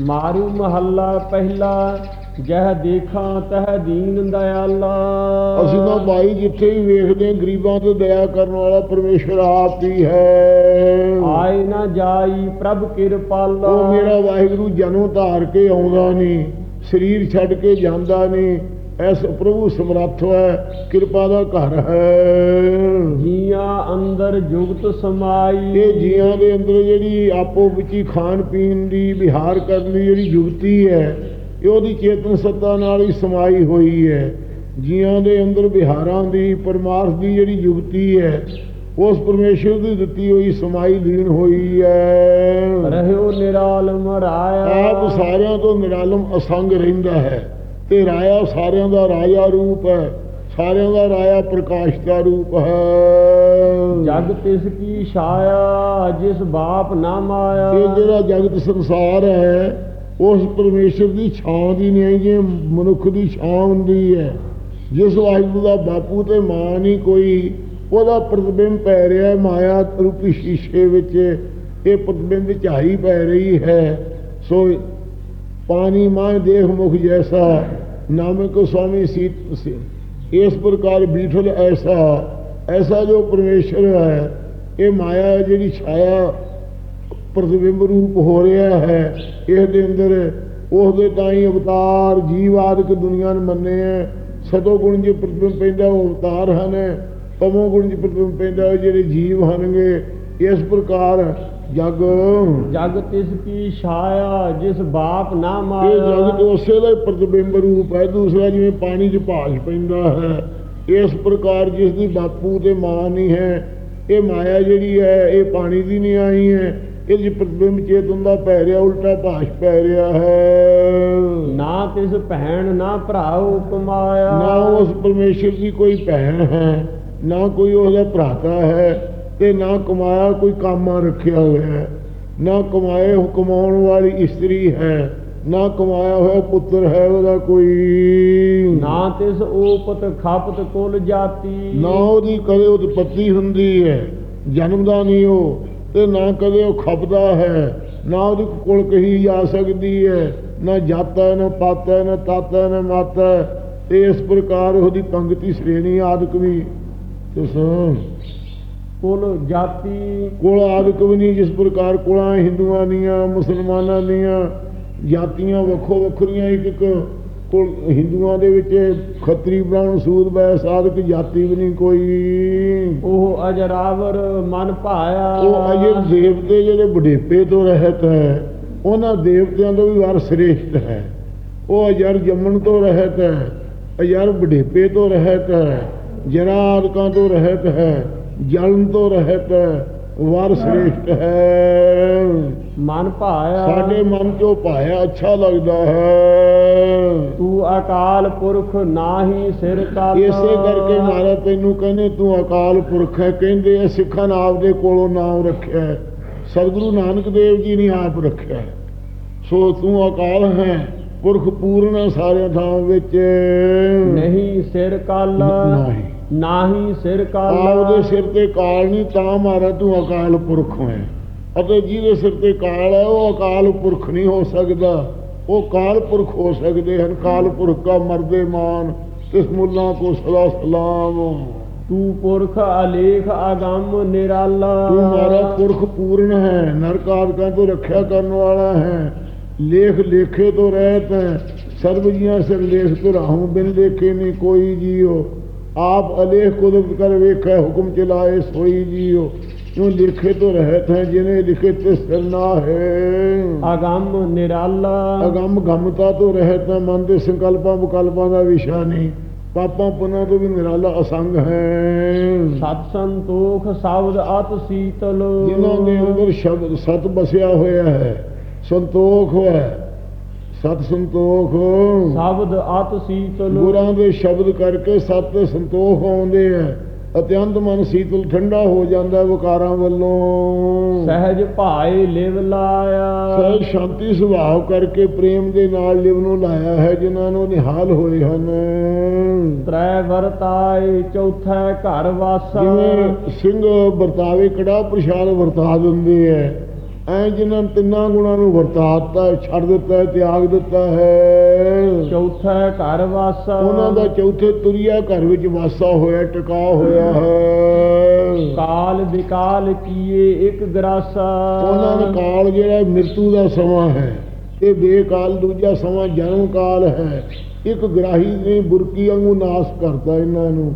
ਮਾਰੂ ਮਹੱਲਾ ਪਹਿਲਾ ਜਹ ਦੇਖਾਂ ਤਹ ਦੀਨ ਦਇਆਲਾ। ਅਸੀਂ ਤਾਂ ਭਾਈ ਜਿੱਥੇ ਵੀ ਵੇਖਦੇ ਹਾਂ ਗਰੀਬਾਂ ਤੇ ਦਇਆ ਕਰਨ ਵਾਲਾ ਪਰਮੇਸ਼ਰ ਆਪ ਹੀ ਹੈ। ਆਏ ਨਾ ਜਾਈ ਪ੍ਰਭ ਕਿਰਪਾਲਾ। ਉਹ ਮੇਰਾ ਵਾਹਿਗੁਰੂ ਜਨਮ ਧਾਰ ਕੇ ਆਉਂਦਾ ਨਹੀਂ ਸਰੀਰ ਛੱਡ ਕੇ ਜਾਂਦਾ ਨਹੀਂ। ਐਸ ਪ੍ਰਭੂ ਸਮਰੱਥ ਹੈ ਕਿਰਪਾ ਦਾ ਘਰ ਹੈ। ਜੀਆਂ ਅੰਦਰ ਜੁਗਤ ਸਮਾਈ। ਇਹ ਜੀਆਂ ਦੇ ਅੰਦਰ ਜਿਹੜੀ ਆਪੋ ਵਿੱਚ ਹੀ ਖਾਣ ਪੀਣ ਦੀ ਵਿਹਾਰ ਕਰਨ ਦੀ ਜਿਹੜੀ ਯੁਗਤੀ ਹੈ ਇਹ ਉਹਦੀ ਚੇਤਨ ਸੱਤਾ ਨਾਲ ਹੀ ਸਮਾਈ ਹੋਈ ਹੈ। ਜੀਆਂ ਦੇ ਅੰਦਰ ਵਿਹਾਰਾਂ ਦੀ ਪਰਮਾਰਥ ਦੀ ਜਿਹੜੀ ਯੁਗਤੀ ਹੈ ਉਸ ਪਰਮੇਸ਼ਰ ਦੀ ਦਿੱਤੀ ਹੋਈ ਸਮਾਈ ਲੀਨ ਹੋਈ ਹੈ। ਰਹਿਓ ਨਿਰਾਲਮ ਰਾਇਆ। ਆਪ ਸਾਰਿਆਂ ਤੋਂ ਨਿਰਾਲਮ ਅਸੰਗ ਰਹਿੰਦਾ ਹੈ। ਤੇ ਰਾਇਆ ਸਾਰਿਆਂ ਦਾ ਰਾਜਾ ਰੂਪ ਹੈ। ਸਾਰਿਆਂ ਦਾ ਰਾਇਆ ਪ੍ਰਕਾਸ਼ ਦਾ ਰੂਪ ਹੈ। ਜਗ ਤਿਸ ਕੀ ਛਾਇਆ ਜਿਸ ਬਾਪ ਨਾ ਮਾਇਆ। ਇਹ ਜਿਹੜਾ ਜਗਤ ਸੰਸਾਰ ਹੈ ਉਸ ਪਰਮੇਸ਼ਰ ਦੀ ਛਾਂ ਦੀ ਨਹੀਂ ਜੇ ਮਨੁੱਖ ਦੀ ਛਾਂ ਹੁੰਦੀ ਹੈ। ਜਿਸ ਵਾਹਿਗੁਰੂ ਦਾ ਬਾਪੂ ਤੇ ਮਾਂ ਨਹੀਂ ਕੋਈ ਉਹਦਾ ਪ੍ਰਤਿਬਿੰਬ ਪੈ ਰਿਹਾ ਹੈ ਮਾਇਆ ਰੂਪੀ ਸ਼ੀਸ਼ੇ ਵਿੱਚ। ਇਹ ਪ੍ਰਤਿਬਿੰਬ ਝਾਈ ਪੈ ਰਹੀ ਹੈ। ਸੋ ਪਾਣੀ ਮਾਂ ਦੇਖ ਮੁਖ ਜੈਸਾ। ਨਾਮਕ ਸੁਆਮੀ ਸੀਤ ਇਸ ਪ੍ਰਕਾਰ ਬੀਠਲ ਐਸਾ ਐਸਾ ਜੋ ਪਰਮੇਸ਼ਰ ਹੈ, ਇਹ ਮਾਇਆ ਜਿਹੜੀ ਛਾਇਆ ਪ੍ਰਤਿਬਿੰਬ ਰੂਪ ਹੋ ਰਿਹਾ ਹੈ ਇਸ ਦੇ ਅੰਦਰ ਉਸ ਦੇ ਤਾਂ ਹੀ ਅਵਤਾਰ ਜੀਵਾਦਿਕ ਦੁਨੀਆ ਨੂੰ ਮੰਨੇ ਹੈ। ਸਤੋ ਗੁਣ ਜੀ ਪ੍ਰਤਿਬਿੰਬ ਪੈਂਦਾ ਉਹ ਅਵਤਾਰ ਹਨ ਤਮੋ ਗੁਣ ਜੀ ਪ੍ਰਤਿਬਿੰਬ ਪੈਂਦਾ ਜਿਹੜੇ ਜੀਵ ਹਨਗੇ ਇਸ ਪ੍ਰਕਾਰ ਜਗ। ਜਗ ਤਿਸ ਕੀ ਛਾਇਆ ਜਿਸ ਬਾਪ ਨਾ ਇਹ ਮਾਇਆ ਜਗਤ ਉਸੇ ਦਾ ਪ੍ਰਤਿਬਿੰਬ ਰੂਪ ਹੈ ਦੂਸਰਾ ਜਿਵੇਂ ਪਾਣੀ 'ਚ ਭਾਸ਼ ਪੈਂਦਾ ਹੈ। ਇਸ ਪ੍ਰਕਾਰ ਜਿਸ ਦੀ ਬਾਪੂ ਤੇ ਮਾਂ ਨਹੀਂ ਹੈ ਇਹ ਮਾਇਆ ਜਿਹੜੀ ਹੈ ਇਹ ਪਾਣੀ ਦੀ ਨਹੀਂ ਆਈ ਹੈ। ਇਹ ਜੀ ਪ੍ਰਤਿਬਿੰਬ ਚੇਤਨ ਦਾ ਪੈ ਰਿਹਾ ਉਲਟਾ ਭਾਸ਼ ਪੈ ਰਿਹਾ ਹੈ। ਨਾ ਤਿਸ ਭੈਣ ਨਾ ਭਰਾ ਉਪਮਾਇਆ ਨਾ ਉਸ ਪਰਮੇਸ਼ਰ ਦੀ ਕੋਈ ਭੈਣ ਹੈ ਨਾ ਕੋਈ ਉਹਦਾ ਭਰਾਤਾ ਹੈ। ਤੇ ਨਾ ਕਮਾਇਆ ਕੋਈ ਕਾਮਾ ਰੱਖਿਆ ਹੋਇਆ ਨਾ ਕਮਾਏ ਕਮਾਉਣ ਵਾਲੀ ਇਸਤਰੀ ਹੈ ਨਾ ਕਮਾਇਆ ਹੋਇਆ ਪੁੱਤਰ ਹੈ ਉਹਦਾ ਕੋਈ। ਨਾ ਤਿਸ ਓਪਤ ਖਪਤ ਕੁਲ ਜਾਤੀ। ਨਾ ਉਹਦੀ ਕਦੇ ਉਤਪਤੀ ਹੁੰਦੀ ਹੈ ਜਨਮ ਦਾ ਨਹੀਂ ਉਹ ਤੇ ਨਾ ਕਦੇ ਉਹ ਖਪਦਾ ਹੈ ਨਾ ਉਹਦੀ ਕੋਲ ਕਹੀ ਜਾ ਸਕਦੀ ਹੈ ਨਾ ਜਾਤਾ ਨਾ ਪਾਤਾ ਨਾ ਤਾਤਾ ਨਾ ਮਾਤਾ ਇਸ ਪ੍ਰਕਾਰ ਉਹਦੀ ਪੰਕਤੀ ਸ਼੍ਰੇਣੀ ਆਦਿਕ ਵੀ। ਤਿਸ ਕੁਲ ਜਾਤੀ ਕੋਲ ਆਦਿਕ ਵੀ ਨਹੀਂ ਜਿਸ ਪ੍ਰਕਾਰ ਕੋਲਾਂ ਹਿੰਦੂਆਂ ਦੀਆਂ ਮੁਸਲਮਾਨਾਂ ਦੀਆਂ ਜਾਤੀਆਂ ਵੱਖੋ ਵੱਖਰੀਆਂ ਇੱਕ ਇੱਕ ਕੋਲ ਹਿੰਦੂਆਂ ਦੇ ਵਿੱਚ ਖੱਤਰੀ ਬ੍ਰਾਹਮਣ ਸੂਦ ਬੈਸ ਆਦਿਕ ਜਾਤੀ ਵੀ ਨਹੀਂ ਕੋਈ। ਉਹ ਅਜਰਾਵਰ ਮਨ ਭਾਇਆ। ਉਹ ਅਜੇ ਦੇਵਤੇ ਜਿਹੜੇ ਬੁਢੇਪੇ ਤੋਂ ਰਹਿਤ ਹੈ ਉਹਨਾਂ ਦੇਵਤਿਆਂ ਤੋਂ ਵੀ ਵਾਰ ਸ੍ਰੇਸ਼ਟ ਹੈ। ਉਹ ਅਜਰ ਜੰਮਣ ਤੋਂ ਰਹਿਤ ਹੈ ਅਜਰ ਬੁਢੇਪੇ ਤੋਂ ਰਹਿਤ ਹੈ ਜਰਾ ਆਦਿਕਾਂ ਤੋਂ ਰਹਿਤ ਹੈ। ਜਲਨ ਤੋਂ ਰਹਿਤ ਵਾਰ ਸ੍ਰੇਸ਼ਟ ਹੈ। ਮਨ ਭਾਇਆ। ਸਾਡੇ ਮਨ ਚੋਂ ਭਾਇਆ ਅੱਛਾ ਲੱਗਦਾ ਹੈ। ਤੂੰ ਅਕਾਲ ਪੁਰਖ ਨਾਹੀ ਸਿਰ ਕਾਲ ਇਸੇ ਕਰਕੇ ਮਹਾਰਾਜ ਤੈਨੂੰ ਕਹਿੰਦੇ ਤੂੰ ਅਕਾਲ ਪੁਰਖ ਹੈ। ਕਹਿੰਦੇ ਆ ਸਿੱਖਾਂ ਨੇ ਆਪਦੇ ਕੋਲੋਂ ਨਾਮ ਰੱਖਿਆ। ਸਤਿਗੁਰੂ ਨਾਨਕ ਦੇਵ ਜੀ ਨੇ ਆਪ ਰੱਖਿਆ। ਸੋ ਤੂੰ ਅਕਾਲ ਹੈ ਪੁਰਖ ਪੂਰਨ ਹੈ ਸਾਰੇ ਥਾਂ ਵਿੱਚ। ਨਹੀਂ ਸਿਰ ਕਾਲ। ਨਹੀਂ। ਨਾਹੀ ਸਿਰ ਕਾਲ ਆਪਦੇ ਸਿਰ ਤੇ ਕਾਲ ਨਹੀਂ ਤਾਂ ਮਾਰਾ ਤੂੰ ਅਕਾਲ ਪੁਰਖ ਹੈ ਅਤੇ ਜਿਹਦੇ ਸਿਰ ਤੇ ਕਾਲ ਹੈ ਉਹ ਅਕਾਲ ਪੁਰਖ ਨਹੀਂ ਹੋ ਸਕਦਾ। ਉਹ ਕਾਲ ਪੁਰਖ ਹੋ ਸਕਦੇ ਹਨ। ਕਾਲ ਪੁਰਖ ਕਾ ਮਰਦੇ ਮਾਨ ਇਸ ਮੁੱਲਾ ਕੋ ਸਦਾ ਸਲਾਮ। ਤੂੰ ਪੁਰਖ ਅਲੇਖ ਅਗੰਮ ਨਿਰਾਲਾ। ਤੂੰ ਮਾਰਾ ਪੁਰਖ ਪੂਰਨ ਹੈ ਨਰਕਾਦਿਕਾਂ ਤੋਂ ਰੱਖਿਆ ਕਰਨ ਵਾਲਾ ਹੈ। ਲੇਖ ਲੇਖੇ ਤੋਂ ਰਹਿਤ ਹੈ ਸਰਬ ਜੀਆਂ ਸਿਰ ਲੇਖ ਤੋਂ ਰਾਹੂ ਬਿਨ ਲੇਖੇ ਨਹੀਂ ਕੋਈ ਜੀਓ। ਆਪ ਅਲੇਖ ਕੁਦਰਤ ਕਰ ਵੇਖੈ ਹੁਕਮ ਚਲਾਏ ਸੋਈ ਜੀਓ। ਕਿਉਂ ਲਿਖੇ ਤੋਂ ਰਹਿਤ ਹੈ ਜਿਨੇ ਲਿਖੇ ਤੇ ਸਿਰ ਨਾ ਹੈ। ਅਗੰਮ ਨਿਰਾਲਾ। ਅਗੰਮ ਗਮਤਾ ਤੋਂ ਰਹਿਤ ਹੈ ਮਨ ਦੇ ਸੰਕਲਪਾਂ ਵਿਕਲਪਾਂ ਦਾ ਵਿਸ਼ਾ ਨਹੀਂ। ਪਾਪਾਂ ਪੁਨਾਂ ਤੋਂ ਵੀ ਨਿਰਾਲਾ ਅਸੰਗ ਹੈ। ਸਤ ਸੰਤੋਖ ਸ਼ਬਦ ਅਤ ਸੀਤਲ। ਜਿਨ੍ਹਾਂ ਦੇ ਅੰਦਰ ਸ਼ਬਦ ਸਤ ਬਸਿਆ ਹੋਇਆ ਹੈ ਸੰਤੋਖ ਹੈ। ਸਤ ਸੰਤੋਖ ਸ਼ਬਦ ਅਤ ਸੀਤਲ। ਗੁਰਾਂ ਦੇ ਸ਼ਬਦ ਕਰਕੇ ਸਤ ਸੰਤੋਖ ਆਉਂਦੇ ਹੈ ਅਤਿਅੰਤ ਮਨ ਸੀਤਲ ਠੰਡਾ ਹੋ ਜਾਂਦਾ ਵਿਕਾਰਾਂ ਵੱਲੋਂ। ਸਹਿਜ ਭਾਏ ਲਿਵ ਲਾਇਆ। ਸਹਿਜ ਸ਼ਾਂਤੀ ਸੁਭਾਅ ਕਰਕੇ ਪ੍ਰੇਮ ਦੇ ਨਾਲ ਲਿਵ ਨੂੰ ਲਾਇਆ ਹੈ ਜਿਨ੍ਹਾਂ ਨੂੰ ਨਿਹਾਲ ਹੋਏ ਹਨ। ਤ੍ਰੈ ਵਰਤਾਏ ਚੌਥਾ ਘਰ ਵਾਸਾ। ਜਿਵੇਂ ਸਿੰਘ ਵਰਤਾਵੇ ਕੜਾ ਪ੍ਰਸ਼ਾਦ ਵਰਤਾ ਦਿੰਦੇ ਹੈ ਐ ਜਿਨ੍ਹਾਂ ਤਿੰਨਾਂ ਗੁਣਾਂ ਨੂੰ ਵਰਤਾਤਾ ਛੱਡ ਦਿੱਤਾ ਹੈ, ਤਿਆਗ ਦਿੱਤਾ ਹੈ। ਚੌਥਾ ਘਰ ਵਾਸਾ। ਉਹਨਾਂ ਦਾ ਚੌਥੇ ਤੁਰਿਆ ਘਰ ਵਿੱਚ ਵਾਸਾ ਹੋਇਆ ਟਿਕਾ ਹੋਇਆ ਹੈ। ਕਾਲ ਵਿਕਾਲ ਕੀਏ ਇੱਕ ਗਰਾਸਾ। ਉਹਨਾਂ ਦਾ ਕਾਲ ਜਿਹੜਾ ਮ੍ਰਿਤੂ ਦਾ ਸਮਾਂ ਹੈ ਇਹ ਬੇਕਾਲ ਦੂਜਾ ਸਮਾਂ ਜਨਮ ਕਾਲ ਹੈ। ਇੱਕ ਗ੍ਰਾਹੀ ਨੇ ਬੁਰਕੀ ਵਾਂਗੂ ਨਾਸ ਕਰਤਾ ਇਹਨਾਂ ਨੂੰ।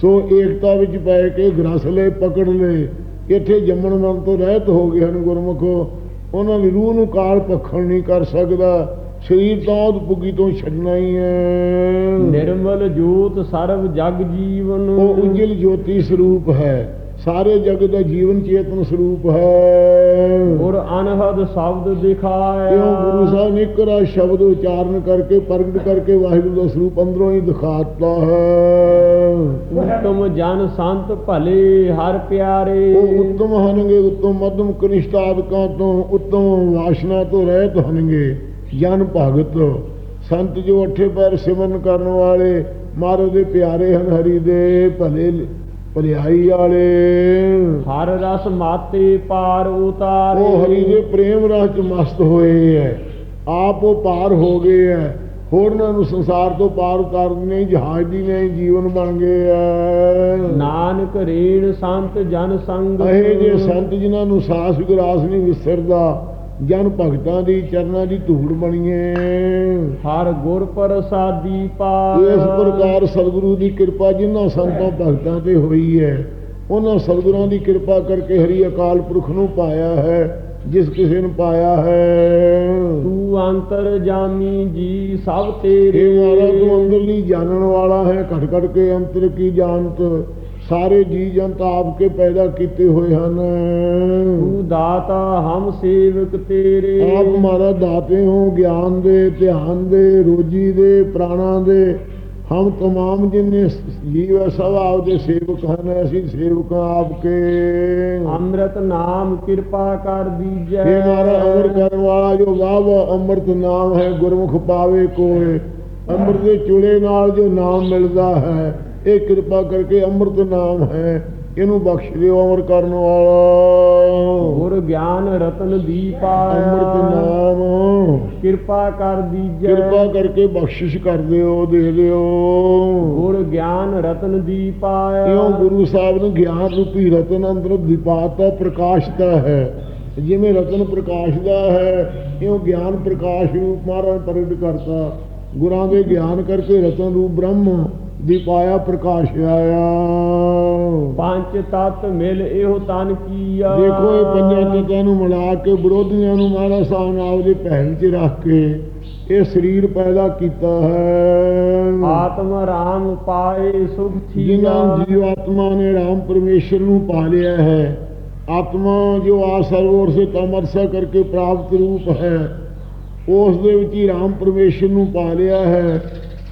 ਸੋ ਏਕਤਾ ਵਿੱਚ ਪੈ ਕੇ ਗ੍ਰਸ ਲੈ ਪਕੜ ਲੈ। ਇੱਥੇ ਜੰਮਣ ਮਰਨ ਤੋਂ ਰਹਿਤ ਹੋ ਗਏ ਹਨ ਗੁਰਮੁਖੋ। ਉਹਨਾਂ ਦੀ ਰੂਹ ਨੂੰ ਕਾਲ ਪਖਣ ਨਹੀਂ ਕਰ ਸਕਦਾ। ਸਰੀਰ ਤਾਂ ਉਹ ਪੁੱਗੀ ਤੋਂ ਛੱਡਣਾ ਹੀ ਹੈ। ਨਿਰਮਲ ਜੋਤ ਸਰਬ ਜਗ ਜੀਵਨ। ਉਹ ਉਜਲ ਜੋਤੀ ਸਰੂਪ ਹੈ। ਸਾਰੇ ਜਗ ਦਾ ਜੀਵਨ ਚੇਤਨ ਸਰੂਪ ਹੈ। ਗੁਰ ਅਨਹਦ ਸ਼ਬਦ ਦਿਖਾਇਆ। ਕਿਉਂ ਗੁਰੂ ਸਾਹਿਬ ਨੇ ਕਰਾ ਸ਼ਬਦ ਉਚਾਰਨ ਕਰਕੇ ਪ੍ਰਗਟ ਕਰਕੇ ਵਾਹਿਗੁਰੂ ਦਾ ਸਰੂਪ ਅੰਦਰੋਂ ਹੀ ਦਿਖਾਤਾ ਹੈ। ਉਤਮ ਜਨ ਸੰਤ ਭਲੇ ਹਰ ਪਿਆਰੇ। ਉਹ ਉੱਤਮ ਹਨਗੇ ਉੱਤਮ ਮਧਮ ਕਨਿਸ਼ਟਾਦਿਕਾਂ ਤੋਂ ਉੱਤਮ ਵਾਸ਼ਨਾ ਤੋਂ ਰਹਿਤ ਹਨਗੇ ਜਨ ਭਗਤ ਸੰਤ ਜੋ ਅੱਠੇ ਪੈਰ ਸਿਮਰਨ ਕਰਨ ਵਾਲੇ ਮਹਾਰਾਜ ਦੇ ਪਿਆਰੇ ਹਨ ਹਰੀ ਦੇ ਭਲੇ ਭਲਾਈ ਵਾਲੇ। ਹਰ ਰਸ ਮਾਤੇ ਪਾਰ ਉਤਾਰੇ। ਉਹ ਹਰੀ ਦੇ ਪ੍ਰੇਮ ਰਸ ਚ ਮਸਤ ਹੋਏ ਹੈ ਆਪ ਉਹ ਪਾਰ ਹੋ ਗਏ ਹੈ ਹੋਰਨਾਂ ਨੂੰ ਸੰਸਾਰ ਤੋਂ ਪਾਰ ਕਰਨੇ ਜਹਾਜ਼ ਦੀ ਨੇ ਜੀਵਨ ਬਣ ਗਏ ਹੈ ਨਾਨਕ ਰੇਣ ਸੰਤ ਜਨ ਸੰਗ। ਇਹ ਜੇ ਸੰਤ ਜਿਨ੍ਹਾਂ ਨੂੰ ਸਾਸ ਵਿਗਰਾਸ ਨਹੀਂ ਵਿਸਰਦਾ ਜਨ ਭਗਤਾਂ ਦੀ ਚਰਨਾਂ ਦੀ ਧੂੜ ਬਣੀਏ ਹਰ ਗੁਰ ਪ੍ਰਸਾਦੀ ਪਾਰ ਇਸ ਪ੍ਰਕਾਰ ਸਤਿਗੁਰੂ ਦੀ ਕਿਰਪਾ ਜਿਨ੍ਹਾਂ ਸੰਤਾਂ ਭਗਤਾਂ ਤੇ ਹੋਈ ਹੈ ਉਹਨਾਂ ਸਤਿਗੁਰਾਂ ਦੀ ਕਿਰਪਾ ਕਰਕੇ ਹਰੀ ਅਕਾਲ ਪੁਰਖ ਨੂੰ ਪਾਇਆ ਹੈ ਜਿਸ ਕਿਸੇ ਨੂੰ ਪਾਇਆ ਹੈ। ਤੂੰ ਅੰਤਰ ਜਾਮੀ ਜੀ ਸਭ ਤੇਰੇ। ਇਹ ਮਾਰਾ ਤੂੰ ਅੰਦਰਲੀ ਜਾਣਨ ਵਾਲਾ ਹੈ ਘਟ ਘਟ ਕੇ ਅੰਤਰ ਕੀ ਜਾਣਤ। ਸਾਰੇ ਜੀ ਜੰਤ ਆਪ ਕੇ ਪੈਦਾ ਕੀਤੇ ਹੋਏ ਹਨ। ਤੂੰ ਦਾਤਾ ਹਮ ਸੇਵਕ ਤੇਰੇ। ਆਪ ਮਾਰਾ ਦਾਤੇ ਹੋ ਗਿਆਨ ਦੇ ਧਿਆਨ ਦੇ ਰੋਜੀ ਦੇ ਪ੍ਰਾਣਾ ਦੇ। ਹਮ ਤਮਾਮ ਜਿੰਨੇ ਜੀਵ ਹੈ ਸਭ ਆਪਦੇ ਸੇਵਕ ਹਨ ਅਸੀਂ ਸੇਵਕ ਆਪਕੇ। ਅੰਮ੍ਰਿਤ ਨਾਮ ਕਿਰਪਾ ਕਰ ਦੀਜੈ। ਇਹ ਮਾਰਾ ਅਮਰ ਕਰਨ ਵਾਲਾ ਜੋ ਵਾਹ ਅੰਮ੍ਰਿਤ ਨਾਮ ਹੈ ਗੁਰਮੁਖ ਪਾਵੇ ਕੋਏ। ਅੰਮ੍ਰਿਤ ਦੇ ਚੁੜੇ ਨਾਲ ਜੋ ਨਾਮ ਮਿਲਦਾ ਹੈ ਇਹ ਕਿਰਪਾ ਕਰਕੇ ਅੰਮ੍ਰਿਤ ਨਾਮ ਹੈ। ਇਹਨੂੰ ਬਖਸ਼ ਦਿਓ ਅਮਰ ਕਰਨ ਵਾਲਾ। ਗੁਰ ਗਿਆਨ ਰਤਨ ਦੀਪਾ। ਅੰਮ੍ਰਿਤ ਨਾਮ। ਕਿਰਪਾ ਕਰ ਦੀਜੈ। ਕਿਰਪਾ ਕਰਕੇ ਬਖਸ਼ਿਸ਼ ਕਰ ਦਿਓ ਦੇ ਦਿਓ। ਗੁਰ ਗਿਆਨ ਰਤਨ ਦੀਪਾ। ਕਿਉਂ ਗੁਰੂ ਸਾਹਿਬ ਨੂੰ ਗਿਆਨ ਰੂਪੀ ਰਤਨ ਅੰਦਰ ਦੀਪਾਤਾ ਪ੍ਰਕਾਸ਼ਤਾ ਹੈ। ਜਿਵੇਂ ਰਤਨ ਪ੍ਰਕਾਸ਼ ਦਾ ਹੈ ਇਉਂ ਗਿਆਨ ਪ੍ਰਕਾਸ਼ ਰੂਪ ਮਹਾਰਾਜ ਪ੍ਰਗਟ ਕਰਤਾ। ਗੁਰਾਂ ਦੇ ਗਿਆਨ ਕਰਕੇ ਰਤਨ ਰੂਪ ਬ੍ਰਹਮ। ਦੀਪਾਇਆ ਪ੍ਰਕਾਸ਼ ਆਇਆ। ਪੰਜ ਤਤ ਮਿਲ ਇਹੋ ਤਨ ਕੀਆ। ਦੇਖੋ ਇਹ ਪੰਜਾਂ ਤੱਤਾਂ ਨੂੰ ਮਿਲਾ ਕੇ ਵਿਰੋਧੀਆਂ ਨੂੰ ਮਹਾਰਾਜ ਸਾਹਿਬ ਨੇ ਆਪਦੇ ਪਹਿਲ 'ਚ ਰੱਖ ਕੇ ਇਹ ਸਰੀਰ ਪੈਦਾ ਕੀਤਾ ਹੈ। ਆਤਮ ਰਾਮ ਪਾਏ ਸੁਖ ਥੀਆ। ਜਿਨ੍ਹਾਂ ਜੀਵ ਆਤਮਾ ਨੇ ਰਾਮ ਪਰਮੇਸ਼ਰ ਨੂੰ ਪਾ ਲਿਆ ਹੈ ਆਤਮਾ ਜੋ ਆ ਸਰਵਰ ਸੇ ਤਮਰਸਾ ਕਰਕੇ ਪ੍ਰਾਪਤ ਰੂਪ ਹੈ ਉਸ ਦੇ ਵਿੱਚ ਹੀ ਰਾਮ ਪਰਮੇਸ਼ਰ ਨੂੰ ਪਾ ਲਿਆ ਹੈ।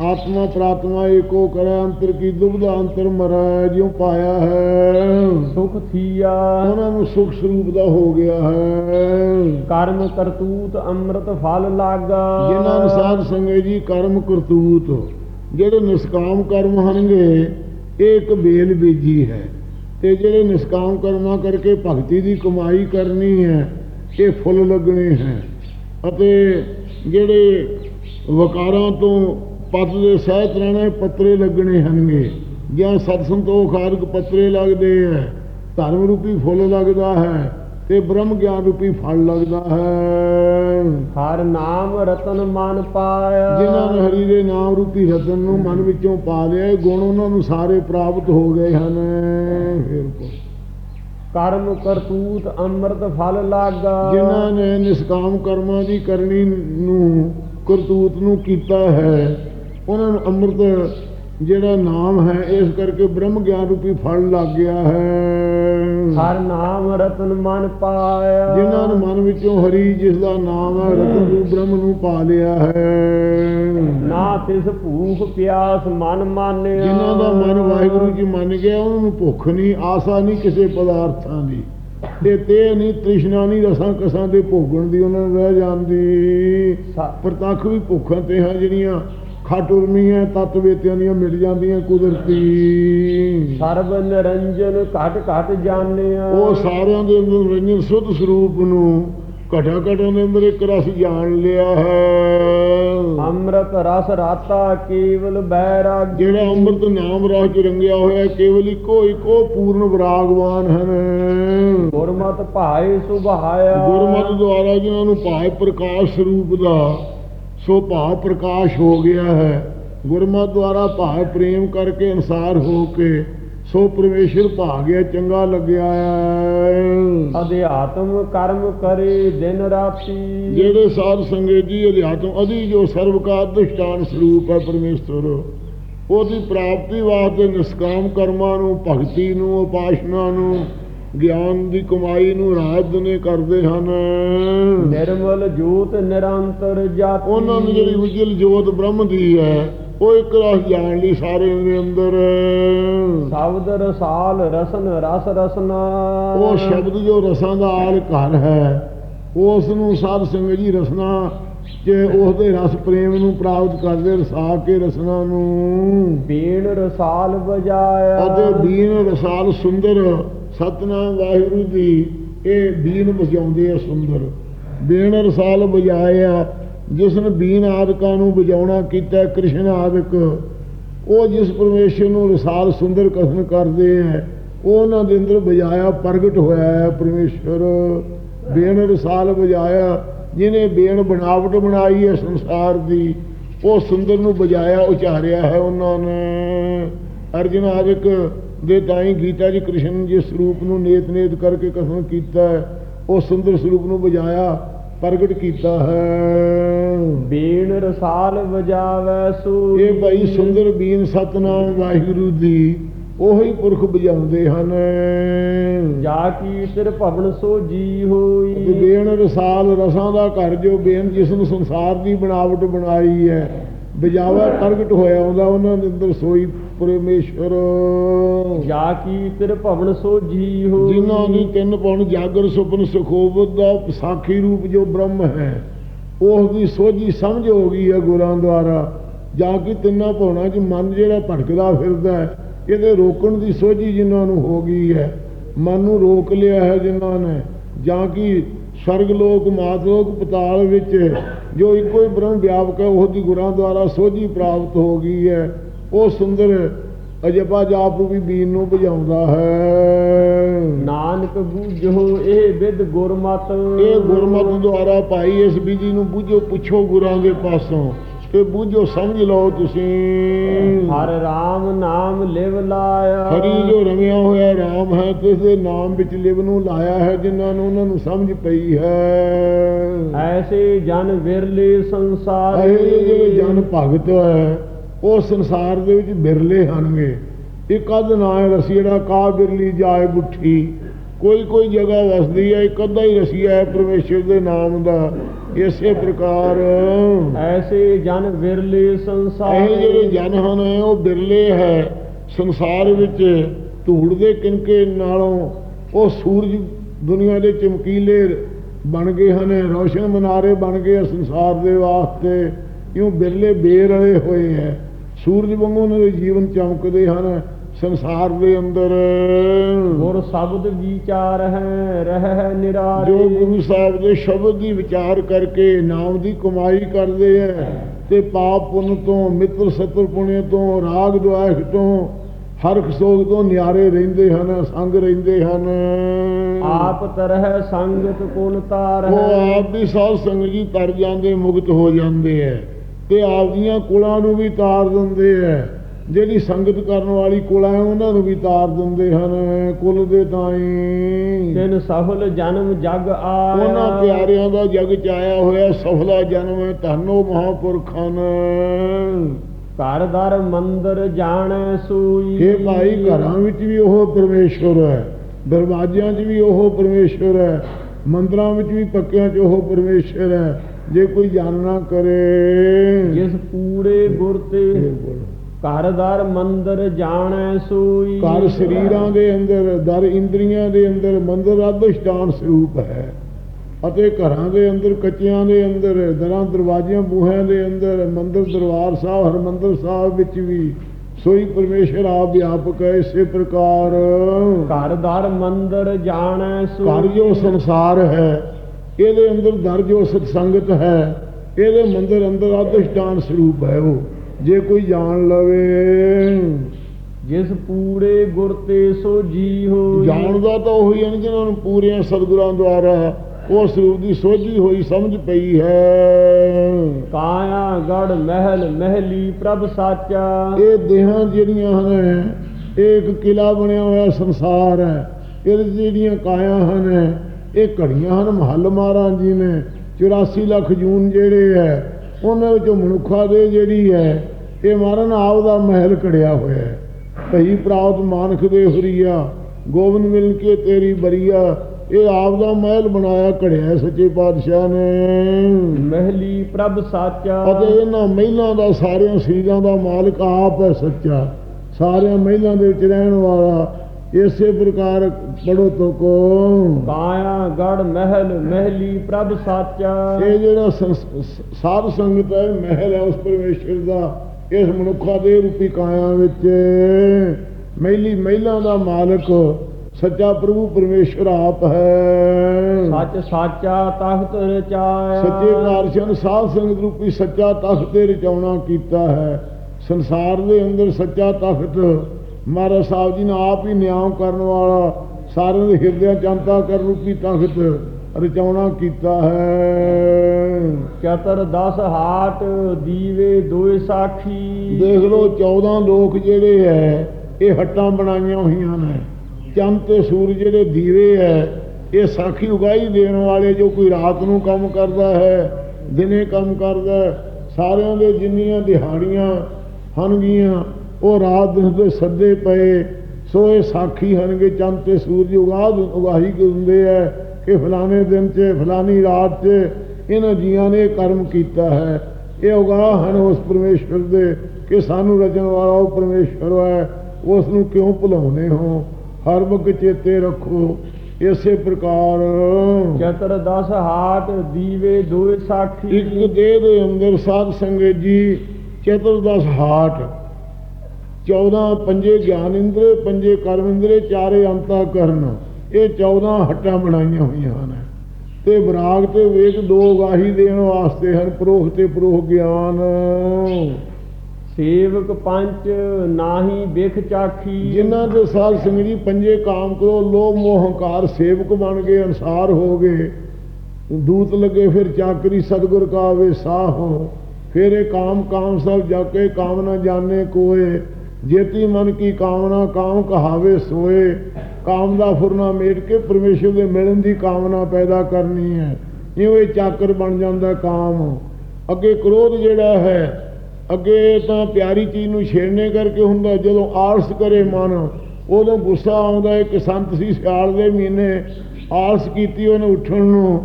ਆਤਮਾ ਪ੍ਰਾਤਮਾ ਏਕੋ ਕਰੈ ਅੰਤਰ ਕੀ ਦੁਬਦਾ ਅੰਤਰ ਮਰੈ ਜਿਉ ਪਾਇਆ ਹੈ। ਸੁਖ ਥੀਆ। ਉਹਨਾਂ ਨੂੰ ਸੁਖ ਸਰੂਪ ਦਾ ਹੋ ਗਿਆ ਹੈ। ਕਰਮ ਕਰਤੂਤ ਅੰਮ੍ਰਿਤ ਫਲ ਲਾਗਾ। ਜਿਨ੍ਹਾਂ ਨੂੰ ਸਾਧ ਸੰਗਤ ਜੀ ਕਰਮ ਕਰਤੂਤ ਜਿਹੜੇ ਨਿਸਕਾਮ ਕਰਮ ਹਨਗੇ ਇਹ ਇੱਕ ਬੇਲ ਬੀਜੀ ਹੈ। ਤੇ ਜਿਹੜੇ ਨਿਸਕਾਮ ਕਰਮਾਂ ਕਰਕੇ ਭਗਤੀ ਦੀ ਕਮਾਈ ਕਰਨੀ ਹੈ ਇਹ ਫੁੱਲ ਲੱਗਣੇ ਹੈ। ਅਤੇ ਜਿਹੜੇ ਵਕਾਰਾਂ ਤੋਂ ਪਤ ਦੇ ਸਹਿਤ ਰਹਿਣੇ ਪੱਤਰੇ ਲੱਗਣੇ ਹਨਗੇ ਜਾਂ ਸਤ ਸੰਤੋਖ ਆਦਿਕ ਪੱਤਰੇ ਲੱਗਦੇ ਹੈ। ਧਰਮ ਰੂਪੀ ਫੁੱਲ ਲੱਗਦਾ ਹੈ ਤੇ ਬ੍ਰਹਮ ਗਿਆਨ ਰੂਪੀ ਫਲ ਲੱਗਦਾ ਹੈ। ਹਰ ਨਾਮ ਰਤਨ ਮਨ ਪਾਇਆ। ਜਿਨ੍ਹਾਂ ਨੇ ਹਰੀ ਦੇ ਨਾਮ ਰੂਪੀ ਰਤਨ ਨੂੰ ਮਨ ਵਿੱਚੋਂ ਪਾ ਲਿਆ ਇਹ ਗੁਣ ਉਹਨਾਂ ਨੂੰ ਸਾਰੇ ਪ੍ਰਾਪਤ ਹੋ ਗਏ ਹਨ। ਫਿਰ ਕੋ ਕਰਮ ਕਰਤੂਤ ਅੰਮ੍ਰਿਤ ਫਲ ਲਾਗਾ। ਜਿਨ੍ਹਾਂ ਨੇ ਨਿਸਕਾਮ ਕਰਮਾਂ ਦੀ ਕਰਨੀ ਨੂੰ ਕਰਤੂਤ ਨੂੰ ਕੀਤਾ ਹੈ ਉਹਨਾਂ ਨੂੰ ਅੰਮ੍ਰਿਤ ਜਿਹੜਾ ਨਾਮ ਹੈ ਇਸ ਕਰਕੇ ਬ੍ਰਹਮ ਗਿਆਨ ਰੂਪੀ ਫਲ ਲੱਗ ਗਿਆ ਹੈ। ਹਰ ਨਾਮ ਰਤਨ ਮਨ ਪਾਇਆ। ਜਿਨ੍ਹਾਂ ਨੇ ਮਨ ਵਿੱਚੋਂ ਹਰੀ ਜਿਸ ਦਾ ਨਾਮ ਹੈ ਰਤਨ ਰੂਪ ਬ੍ਰਹਮ ਨੂੰ ਪਾ ਲਿਆ ਹੈ। ਨਾ ਤਿਸ ਭੂਖ ਪਿਆਸ ਮਨ ਮਾਨਿਆ। ਜਿਨ੍ਹਾਂ ਦਾ ਮਨ ਵਾਹਿਗੁਰੂ ਜੀ ਮੰਨ ਗਿਆ ਉਹਨਾਂ ਨੂੰ ਭੁੱਖ ਨਹੀਂ ਆਸਾ ਨਹੀਂ ਕਿਸੇ ਪਦਾਰਥਾਂ ਦੀ। ਤੇ ਤੇ ਨਹੀਂ ਤ੍ਰਿਸ਼ਨਾ ਨਹੀਂ ਰਸਾਂ ਕਸਾਂ ਦੇ ਭੋਗਣ ਦੀ ਉਹਨਾਂ ਨੂੰ ਰਹਿ ਜਾਂਦੀ। ਪ੍ਰਤੱਖ ਵੀ ਭੁੱਖਾਂ ਤੇ ਹਾਂ ਜਿਹੜੀਆਂ ਖਟ ਉਰਮੀਆਂ ਤਤ ਵੇਤਿਆਂ ਦੀਆਂ ਮਿਲ ਜਾਂਦੀਆਂ ਕੁਦਰਤੀ। ਸਰਬ ਨਿਰੰਜਨ ਘਟ ਘਟ ਜਾਣਿਆ। ਉਹ ਸਾਰਿਆਂ ਦੇ ਅੰਦਰ ਰੰਜਨ ਸੁਧ ਸਰੂਪ ਨੂੰ ਘਟਾ ਘਟਾਂ ਦੇ ਅੰਦਰ ਇੱਕ ਰਸ ਜਾਣ ਲਿਆ ਹੈ। ਅੰਮ੍ਰਿਤ ਰਸ ਰਾਤਾ ਕੇਵਲ ਬੈਰਾਗ ਜਿਹੜਾ ਅੰਮ੍ਰਿਤ ਨਾਮ ਰਾਹ ਚ ਰੰਗਿਆ ਹੋਇਆ ਕੇਵਲ ਇੱਕੋ ਇੱਕੋ ਪੂਰਨ ਵਿਰਾਗਵਾਨ ਹਨ। ਗੁਰਮਤਿ ਭਾਏ ਸੁਭਾਇਆ। ਗੁਰਮਤਿ ਦੁਆਰਾ ਜਿਨ੍ਹਾਂ ਨੂੰ ਭਾਵ ਪ੍ਰਕਾਸ਼ ਸਰੂਪ ਦਾ ਸੋ ਭਾਵ ਪ੍ਰਕਾਸ਼ ਹੋ ਗਿਆ ਹੈ। ਗੁਰਮਤਿ ਦੁਆਰਾ ਭਾਵ ਪ੍ਰੇਮ ਕਰਕੇ ਅਨਸਾਰ ਹੋ ਕੇ ਸੋ ਪਰਮੇਸ਼ਰ ਭਾ ਗਿਆ ਚੰਗਾ ਲੱਗਿਆ ਅਧਿਆਤਮ ਕਰਮ ਕਰੇ ਦਿਨ ਰਾਤੀ। ਜਿਹੜੇ ਸਾਧ ਸੰਗਤ ਜੀ ਅਧਿਆਤਮ ਅਧੀ ਜੋ ਸਰਵ ਕਾ ਅਧਿਸ਼ਟਾਨ ਸਰੂਪ ਹੈ ਪਰਮੇਸ਼ਰ ਉਹਦੀ ਪ੍ਰਾਪਤੀ ਵਾਸਤੇ ਨਿਸਕਾਮ ਕਰਮਾਂ ਨੂੰ ਭਗਤੀ ਨੂੰ ਉਪਾਸ਼ਨਾ ਨੂੰ ਗਿਆਨ ਦੀ ਕਮਾਈ ਨੂੰ ਰਾਜ ਨੇ ਕਰਦੇ ਹਨ। ਨਿਰਮਲ ਜੋਤ ਨਿਰੰਤਰ ਜਾਤੀ। ਉਹਨਾਂ ਨੂੰ ਜਿਹੜੀ ਉਜਲ ਜੋਤ ਬ੍ਰਹਮ ਦੀ ਹੈ ਉਹ ਇੱਕ ਰਸ ਜਾਣ ਲਈ ਸਾਰੇ ਦੇ ਅੰਦਰ। ਸ਼ਬਦ ਰਸਾਲ ਰਸਨ ਰਸ ਰਸਨਾ। ਉਹ ਸ਼ਬਦ ਜੋ ਰਸਾਂ ਦਾ ਆਲ ਘਰ ਹੈ ਉਸ ਨੂੰ ਸਾਧ ਸੰਗਤ ਜੀ ਰਸਨਾ ਕਿ ਉਹਦੇ ਰਸ ਪ੍ਰੇਮ ਨੂੰ ਪ੍ਰਾਪਤ ਕਰਦੇ ਰਸਾ ਕੇ ਰਸਨਾ ਨੂੰ। ਬੀਣ ਰਸਾਲ ਵਜਾਇਆ। ਅਤੇ ਬੀਨ ਰਸਾਲ ਸੁੰਦਰ ਸਤਨਾਮ ਵਾਹਿਗੁਰੂ ਦੀ ਇਹ ਬੀਨ ਵਜਾਉਂਦੇ ਆ ਸੁੰਦਰ। ਬੀਨ ਰਸਾਲ ਵਜਾਇਆ ਜਿਸਨ ਬੀਨ ਆਦਿਕਾਂ ਨੂੰ ਵਜਾਉਣਾ ਕੀਤਾ, ਕ੍ਰਿਸ਼ਨ ਆਦਿਕ। ਉਹ ਜਿਸ ਪਰਮੇਸ਼ਰ ਨੂੰ ਰਸਾਲ ਸੁੰਦਰ ਕਥਨ ਕਰਦੇ ਹੈ ਉਹ ਉਹਨਾਂ ਦੇ ਅੰਦਰ ਵਜਾਇਆ, ਪ੍ਰਗਟ ਹੋਇਆ ਹੈ ਪਰਮੇਸ਼ਰ। ਬੇਣ ਰਸਾਲ ਵਜਾਇਆ, ਜਿਹਨੇ ਬੇਣ ਬਣਾਵਟ ਬਣਾਈ ਹੈ ਸੰਸਾਰ ਦੀ, ਉਹ ਸੁੰਦਰ ਨੂੰ ਵਜਾਇਆ, ਉਚਾਰਿਆ ਹੈ ਉਹਨਾਂ ਨੇ। ਅਰਜਨ ਆਦਿਕ ਦੇ ਤਾਈ ਗੀਤਾ ਜੀ ਕ੍ਰਿਸ਼ਨ ਜਿਸ ਸਰੂਪ ਨੂੰ ਨੇਤ ਨੇਤ ਕਰਕੇ ਕਥਨ ਕੀਤਾ ਹੈ ਉਹ ਸੁੰਦਰ ਸਰੂਪ ਨੂੰ ਵਜਾਇਆ ਪ੍ਰਗਟ ਕੀਤਾ ਹੈ। ਬੀਣ ਰਸਾਲ ਵਜਾਵੈ ਸੂ ਇਹ ਭਾਈ ਸੁੰਦਰ ਬੀਨ ਸਤਨਾਮ ਵਾਹਿਗੁਰੂ ਦੀ ਉਹੀ ਪੁਰਖ ਵਜਾਉਂਦੇ ਹਨ। ਜਾ ਕੀ ਸਿਰ ਭਵਨ ਸੋ ਜੀ ਹੋਈ। ਬੇਨ ਰਸਾਲ ਰਸਾਂ ਦਾ ਘਰ ਜੋ ਬੇਨ ਜਿਸ ਨੂੰ ਸੰਸਾਰ ਦੀ ਬਣਾਵਟ ਬਣਾਈ ਹੈ। ਵਜਾਵਾ ਪ੍ਰਗਟ ਹੋਇਆ ਹੁੰਦਾ ਉਹਨਾਂ ਦੇ ਅੰਦਰ ਸੋਈ ਪਰਮੇਸ਼ਰ ਜਾ ਕੀ ਸਿਰ ਭਵਨ ਸੋ ਜੀ ਹੋਈ। ਜਿਨ੍ਹਾਂ ਦੀ ਤਿੰਨ ਪਉਣ ਜਾਗਰ ਸੁਪਨ ਸੁਖੋਬਤ ਦਾ ਸਾਖੀ ਰੂਪ ਜੋ ਬ੍ਰਹਮ ਹੈ ਉਸ ਦੀ ਸੋਝੀ ਸਮਝ ਹੋ ਗਈ ਹੈ ਗੁਰਾਂ ਦੁਆਰਾ। ਜਾਂ ਕਿ ਤਿੰਨਾਂ ਪਉਣਾਂ 'ਚ ਮਨ ਜਿਹੜਾ ਭਟਕਦਾ ਫਿਰਦਾ ਹੈ ਇਹਦੇ ਰੋਕਣ ਦੀ ਸੋਝੀ ਜਿਨ੍ਹਾਂ ਨੂੰ ਹੋ ਗਈ ਹੈ ਮਨ ਨੂੰ ਰੋਕ ਲਿਆ ਹੈ ਜਿਨ੍ਹਾਂ ਨੇ ਜਾਂ ਕਿ ਸਰਗ ਲੋਕ ਮਾਤ ਲੋਕ ਪਤਾਲ ਵਿੱਚ ਜੋ ਇੱਕੋ ਹੀ ਬ੍ਰਹਮ ਵਿਆਪਕ ਹੈ ਉਹ ਦੀ ਗੁਰਾਂ ਦੁਆਰਾ ਸੋਝੀ ਪ੍ਰਾਪਤ ਹੋ ਗਈ ਹੈ। ਉਹ ਸੁੰਦਰ ਅਜਪਾ ਜਾਪ ਰੂਪੀ ਬੀਨ ਨੂੰ ਵਜਾਉਂਦਾ ਹੈ। ਨਾਨਕ ਬੂਝੋ ਇਹ ਵਿਦ ਗੁਰਮਤ। ਇਹ ਗੁਰਮਤਿ ਦੁਆਰਾ ਭਾਈ ਇਸ ਬੀਜੀ ਨੂੰ ਬੁੱਝੋ ਪੁੱਛੋ ਗੁਰਾਂ ਦੇ ਪਾਸੋਂ। ਤੇ ਬੁੱਝੋ ਸਮਝ ਲਓ ਤੁਸੀਂ। ਹਰ ਰਾਮ ਨਾਮ ਲਿਵ ਲਾਇਆ। ਹਰੀ ਜੋ ਰਮਿਆ ਹੋਇਆ ਰਾਮ ਹੈ ਇਸ ਦੇ ਨਾਮ ਵਿੱਚ ਲਿਵ ਨੂੰ ਲਾਇਆ ਹੈ ਜਿਨ੍ਹਾਂ ਨੂੰ ਉਹਨਾਂ ਨੂੰ ਸਮਝ ਪਈ ਹੈ। ਐਸੇ ਜਨ ਵਿਰਲੇ ਸੰਸਾਰ ਇਹ ਜਿਹੜੇ ਜਨ ਭਗਤ ਹੈ ਉਹ ਸੰਸਾਰ ਦੇ ਵਿੱਚ ਬਿਰਲੇ ਹਨਗੇ ਇੱਕ ਅੱਧ ਨਾ ਹੈ ਰਸੀ ਜਿਹੜਾ ਕਾ ਬਿਰਲੀ ਜਾਏ ਬੁੱਠੀ। ਕੋਈ ਕੋਈ ਜਗ੍ਹਾ ਵਸਦੀ ਹੈ ਇੱਕ ਅੱਧਾ ਹੀ ਰਸੀਆ ਹੈ ਪਰਮੇਸ਼ਰ ਦੇ ਨਾਮ ਦਾ। ਇਸੇ ਪ੍ਰਕਾਰ। ਐਸੇ ਜਨ ਵਿਰਲੇ ਸੰਸਾਰ। ਇਹ ਜਿਹੜੇ ਜਨ ਹਨ ਉਹ ਬਿਰਲੇ ਹੈ। ਸੰਸਾਰ ਵਿੱਚ ਧੂੜ ਦੇ ਕਿਨਕੇ ਨਾਲੋਂ ਉਹ ਸੂਰਜ ਦੁਨੀਆ ਦੇ ਚਮਕੀਲੇ ਬਣ ਗਏ ਹਨ ਰੋਸ਼ਨ ਮਨਾਰੇ ਬਣ ਗਏ ਸੰਸਾਰ ਦੇ ਵਾਸਤੇ। ਇਉਂ ਬਿਰਲੇ ਬੇਰ ਵਾਲੇ ਹੋਏ ਹੈ। ਸੂਰਜ ਵਾਂਗੂ ਉਹਨਾਂ ਦੇ ਜੀਵਨ ਚਮਕਦੇ ਹਨ। ਸੰਸਾਰ ਦੇ ਅੰਦਰ। ਗੁਰ ਸ਼ਬਦ ਵਿਚਾਰ ਹੈ ਰਹਿ ਨਿਰਾਰੇ ਜੋ ਗੁਰੂ ਸਾਹਿਬ ਦੇ ਸ਼ਬਦ ਦੀ ਵਿਚਾਰ ਕਰਕੇ ਨਾਮ ਦੀ ਕਮਾਈ ਕਰਦੇ ਹੈ ਤੇ ਪਾਪ ਪੁੰਨ ਤੋਂ ਮਿੱਤਰ ਸਤਰ ਪੁਣੇ ਤੋਂ ਰਾਗ ਦੁਆਖ ਤੋਂ ਹਰਖ ਸੋਗ ਤੋਂ ਨਿਆਰੇ ਰਹਿੰਦੇ ਹਨ ਸੰਗ ਰਹਿੰਦੇ ਹਨ। ਆਪ ਤਰਹਿ ਸੰਗਤ ਕੋਨ ਤਾਰ ਉਹ ਹੈ ਆਪ ਵੀ ਸਾਧ ਸੰਗਤ ਜੀ ਤਰ ਜਾਂਦੇ ਮੁਕਤ ਹੋ ਜਾਂਦੇ ਹੈ ਤੇ ਆਪ ਦੀਆਂ ਕੁਲਾਂ ਨੂੰ ਵੀ ਤਾਰ ਦਿੰਦੇ ਹੈ। ਜਿਹੜੀ ਸੰਗਤ ਕਰਨ ਵਾਲੀ ਕੁਲਾਂ ਹੈ ਉਹਨਾਂ ਨੂੰ ਵੀ ਤਾਰ ਦਿੰਦੇ ਹਨ ਕੁਲ ਦੇ ਤਾਈ। ਤਿਨ ਸਫਲ ਜਨਮ ਜਗ ਆਇਆ। ਉਹਨਾਂ ਪਿਆਰਿਆਂ ਦਾ ਜਗ ਚ ਆਇਆ ਹੋਇਆ ਸਫਲਾ ਜਨਮ ਹੈ ਧੰਨੋ ਮਹਾਪੁਰਖਾਂ ਘਰ ਦਰ ਮੰਦਰ ਜਾਣੈ ਸੂਈ। ਇਹ ਭਾਈ ਘਰਾਂ ਵਿੱਚ ਵੀ ਉਹ ਪਰਮੇਸ਼ਵਰ ਹੈ ਦਰਵਾਜ਼ਿਆਂ 'ਚ ਵੀ ਉਹ ਪਰਮੇਸ਼ਵਰ ਹੈ ਮੰਦਰਾਂ ਵਿੱਚ ਵੀ ਪੱਕਿਆਂ 'ਚ ਉਹ ਪਰਮੇਸ਼ਵਰ ਹੈ ਜੇ ਕੋਈ ਜਾਣਨਾ ਕਰੇ। ਜਿਸ ਪੂਰੇ ਗੁਰ ਤੇ। ਘਰ ਦਰ ਮੰਦਰ ਜਾਣੈ ਸੂਈ। ਘਰ ਸਰੀਰਾਂ ਦੇ ਅੰਦਰ ਦਰ ਇੰਦਰੀਆਂ ਦੇ ਅੰਦਰ ਮੰਦਰ ਅਧਿਸ਼ਟਾਨ ਸਰੂਪ ਹੈ। ਅਤੇ ਘਰਾਂ ਦੇ ਅੰਦਰ ਕੱਚਿਆਂ ਦੇ ਅੰਦਰ ਦਰਾਂ ਦਰਵਾਜ਼ਿਆਂ ਬੂਹਿਆਂ ਦੇ ਅੰਦਰ ਮੰਦਰ ਦਰਬਾਰ ਸਾਹਿਬ ਹਰਮੰਦਰ ਸਾਹਿਬ ਵਿੱਚ ਵੀ ਸੋਈ ਪਰਮੇਸ਼ਰ ਆਪ ਵਿਆਪਕ ਹੈ ਇਸੇ ਪ੍ਰਕਾਰ ਘਰ ਦਰ ਮੰਦਰ ਜਾਣੈ ਸੂਈ। ਘਰ ਜੋ ਸੰਸਾਰ ਹੈ ਇਹਦੇ ਅੰਦਰ ਦਰਜ ਉਹ ਸਤਸੰਗਤ ਹੈ ਇਹਦੇ ਮੰਦਰ ਅੰਦਰ ਅਧਿਸ਼ਟਾਨ ਸਰੂਪ ਹੈ ਉਹ। ਜੇ ਕੋਈ ਜਾਣ ਲਵੇ। ਜਿਸ ਪੂਰੇ ਗੁਰ ਤੇ ਸੋ ਜੀ ਹੋਈ। ਜਾਣਦਾ ਤਾਂ ਉਹੀ ਹੈ ਜਿਨ੍ਹਾਂ ਨੂੰ ਪੂਰਿਆਂ ਸਤਿਗੁਰਾਂ ਦੁਆਰਾ ਉਹ ਸਰੂਪ ਦੀ ਸੋਝੀ ਹੋਈ ਸਮਝ ਪਈ ਹੈ। ਕਾਇਆ ਗੜ ਮਹਿਲ ਮਹਿਲੀ ਪ੍ਰਭ ਸਾਚਾ। ਇਹ ਦੇਹਾਂ ਜਿਹੜੀਆਂ ਹਨ ਇਹ ਇੱਕ ਕਿਲਾ ਬਣਿਆ ਹੋਇਆ ਸੰਸਾਰ ਹੈ। ਇਹਦੇ 'ਚ ਜਿਹੜੀਆਂ ਕਾਇਆ ਹਨ ਇਹ ਘੜੀਆਂ ਹਨ ਮਹੱਲ ਮਹਾਰਾਜ ਜੀ ਨੇ। 84 ਲੱਖ ਜੂਨ ਜਿਹੜੇ ਹੈ ਉਹਨਾਂ ਵਿੱਚੋਂ ਮਨੁੱਖਾ ਦੇ ਜਿਹੜੀ ਹੈ ਇਹ ਮਾਰਨ ਆਪ ਦਾ ਮਹਿਲ ਘੜਿਆ ਹੋਇਆ ਹੈ। ਭਈ ਪ੍ਰਾਪਤ ਮਾਨਖ ਦੇ ਹੁਰੀਆ ਗੋਬਿੰਦ ਮਿਲ ਕੇ ਤੇਰੀ ਬਰੀਆ ਇਹ ਆਪ ਦਾ ਮਹਿਲ ਬਣਾਇਆ ਘੜਿਆ ਸੱਚੇ ਪਾਤਸ਼ਾਹ ਨੇ। ਮਹਿਲੀ ਪ੍ਰਭ ਸਾਚਾ। ਅਤੇ ਇਹਨਾਂ ਮਹਿਲਾਂ ਦਾ ਸਾਰਿਆਂ ਸਰੀਰਾਂ ਦਾ ਮਾਲਕ ਆਪ ਹੈ ਸੱਚਾ। ਸਾਰਿਆਂ ਮਹਿਲਾਂ ਦੇ ਵਿੱਚ ਰਹਿਣ ਵਾਲਾ ਇਸੇ ਪ੍ਰਕਾਰ ਪੜੋ ਤੋ ਕੋ। ਕਾਇਆ ਗੜ ਮਹਿਲ ਮਹਿਲੀ ਪ੍ਰਭ ਸਾਚਾ। ਇਹ ਜਿਹੜਾ ਸਾਧ ਸੰਗਤ ਹੈ ਮਹਿਲ ਹੈ ਉਸ ਪਰਮੇਸ਼ਰ ਦਾ ਇਸ ਮਨੁੱਖਾ ਦੇ ਰੂਪੀ ਕਾਇਆ ਵਿੱਚ। ਮਹਿਲੀ ਮਹਿਲਾਂ ਦਾ ਮਾਲਕ ਸੱਚਾ ਪ੍ਰਭੂ ਪਰਮੇਸ਼ਰ ਆਪ ਹੈ। ਸੱਚ ਸਾਚਾ ਤਖਤ ਰਚਾਇਆ। ਸੱਚੇ ਪਾਤਸ਼ਾਹ ਨੇ ਸਾਧ ਸੰਗਤ ਰੂਪੀ ਸੱਚਾ ਤਖਤ ਤੇ ਰਚਾਉਣਾ ਕੀਤਾ ਹੈ। ਸੰਸਾਰ ਦੇ ਅੰਦਰ ਸੱਚਾ ਤਖਤ ਮਹਾਰਾਜ ਸਾਹਿਬ ਜੀ ਨੇ ਆਪ ਹੀ ਨਿਆਮ ਕਰਨ ਵਾਲਾ ਸਾਰਿਆਂ ਦੇ ਹਿਰਦਿਆਂ ਚੰਤਾ ਕਰ ਰੂਪੀ ਤਖਤ ਰਚਾਉਣਾ ਕੀਤਾ ਹੈ। ਚਤਰ 10 ਹਾਟ ਦੀਵੇ ਦੋਏ ਸਾਖੀ। ਦੇਖ ਲਓ 14 ਲੋਕ ਜਿਹੜੇ ਹੈ ਇਹ ਹੱਟਾਂ ਬਣਾਈਆਂ ਹੋਈਆਂ ਨੇ। ਚੰਦ ਤੇ ਸੂਰਜ ਜਿਹੜੇ ਦੀਵੇ ਹੈ ਇਹ ਸਾਖੀ ਉਗਾਈ ਦੇਣ ਵਾਲੇ ਜੋ ਕੋਈ ਰਾਤ ਨੂੰ ਕੰਮ ਕਰਦਾ ਹੈ ਦਿਨੇ ਕੰਮ ਕਰਦਾ ਸਾਰਿਆਂ ਦੇ ਜਿੰਨੀਆਂ ਦਿਹਾੜੀਆਂ ਹਨਗੀਆਂ ਉਹ ਰਾਤ ਦਿਨ ਦੇ ਸੱਦੇ ਪਏ ਸੋ ਇਹ ਸਾਖੀ ਹਨਗੇ ਚੰਦ ਤੇ ਸੂਰਜ ਉਗਾ ਉਗਾਹੀ ਹੁੰਦੇ ਹੈ ਕਿ ਫਲਾਣੇ ਦਿਨ 'ਚ ਫਲਾਣੀ ਰਾਤ 'ਚ ਇਹਨਾਂ ਜੀਆਂ ਨੇ ਕਰਮ ਕੀਤਾ ਹੈ। ਇਹ ਉਗਾਹ ਹਨ ਉਸ ਪਰਮੇਸ਼ਵਰ ਦੇ ਕਿ ਸਾਨੂੰ ਰਚਣ ਵਾਲਾ ਉਹ ਪਰਮੇਸ਼ਵਰ ਹੈ ਉਸ ਨੂੰ ਕਿਉਂ ਭੁਲਾਉਂਦੇ ਹੋ? ਹਰ ਵਕਤ ਚੇਤੇ ਰੱਖੋ ਇਸੇ ਪ੍ਰਕਾਰ। ਚਤਰ 10 ਹਾਟ ਦੀਵੇ ਦੋਏ ਸਾਖੀ। ਇੱਕ ਦੇਹ ਦੇ ਅੰਦਰ ਸਾਧ ਸੰਗਤ ਜੀ ਚਤੁਰਦਸ ਹਾਟ 14 ਪੰਜੇ ਗਿਆਨ ਇੰਦਰੇ ਪੰਜੇ ਕਰਮ ਇੰਦਰੇ ਚਾਰੇ ਅੰਤਾ ਕਰਨ। ਇਹ 14 ਹੱਟਾਂ ਬਣਾਈਆਂ ਹੋਈਆਂ ਹਨ। ਤੇ ਬਰਾਗ ਤੇ ਵੇਖ ਦੋ ਗਾਹੀ ਦੇਣ ਵਾਸਤੇ ਹਨ ਪ੍ਰੋਖ ਤੇ ਪ੍ਰੋਖ ਗਿਆਨ। ਸੇਵਕ ਪੰਚ ਨਾਹੀ ਬਿਖ ਚਾਖੀ। ਜਿਨ੍ਹਾਂ ਦੇ ਸਾਧ ਸੰਗਤ ਜੀ ਪੰਜੇ ਕਾਮ ਕਰੋ ਲੋਭ ਮੋਹ ਹੰਕਾਰ ਸੇਵਕ ਬਣ ਗਏ ਅਨਸਾਰ ਹੋ ਗਏ। ਦੂਤ ਲੱਗੇ ਫਿਰ ਚਾਕਰੀ ਸਤਗੁਰ ਕਾ ਵੇ ਸਾਹੋ ਫਿਰ ਇਹ ਕਾਮ ਕਾਮ ਸਭ ਜਾ ਕੇ ਕਾਮ ਨਾ ਜਾਣੇ ਕੋਏ। ਜੇਤੀ ਮਨ ਕੀ ਕਾਮਨਾ ਕਾਮ ਕਹਾਵੇ ਸੋਏ, ਕਾਮ ਦਾ ਫੁਰਨਾ ਮੇਟ ਕੇ ਪਰਮੇਸ਼ਰ ਦੇ ਮਿਲਣ ਦੀ ਕਾਮਨਾ ਪੈਦਾ ਕਰਨੀ ਹੈ। ਇਉਂ ਇਹ ਚਾਕਰ ਬਣ ਜਾਂਦਾ ਕਾਮ। ਅੱਗੇ ਕ੍ਰੋਧ ਜਿਹੜਾ ਹੈ, ਅੱਗੇ ਤਾਂ ਪਿਆਰੀ ਚੀਜ਼ ਨੂੰ ਛੇੜਨੇ ਕਰਕੇ ਹੁੰਦਾ, ਜਦੋਂ ਆਲਸ ਕਰੇ ਮਨ, ਉਦੋਂ ਗੁੱਸਾ ਆਉਂਦਾ, ਇੱਕ ਸੰਤ ਸੀ ਸਿਆਲ ਦੇ ਮਹੀਨੇ ਆਲਸ ਕੀਤੀ ਉਹਨੇ ਉੱਠਣ ਨੂੰ।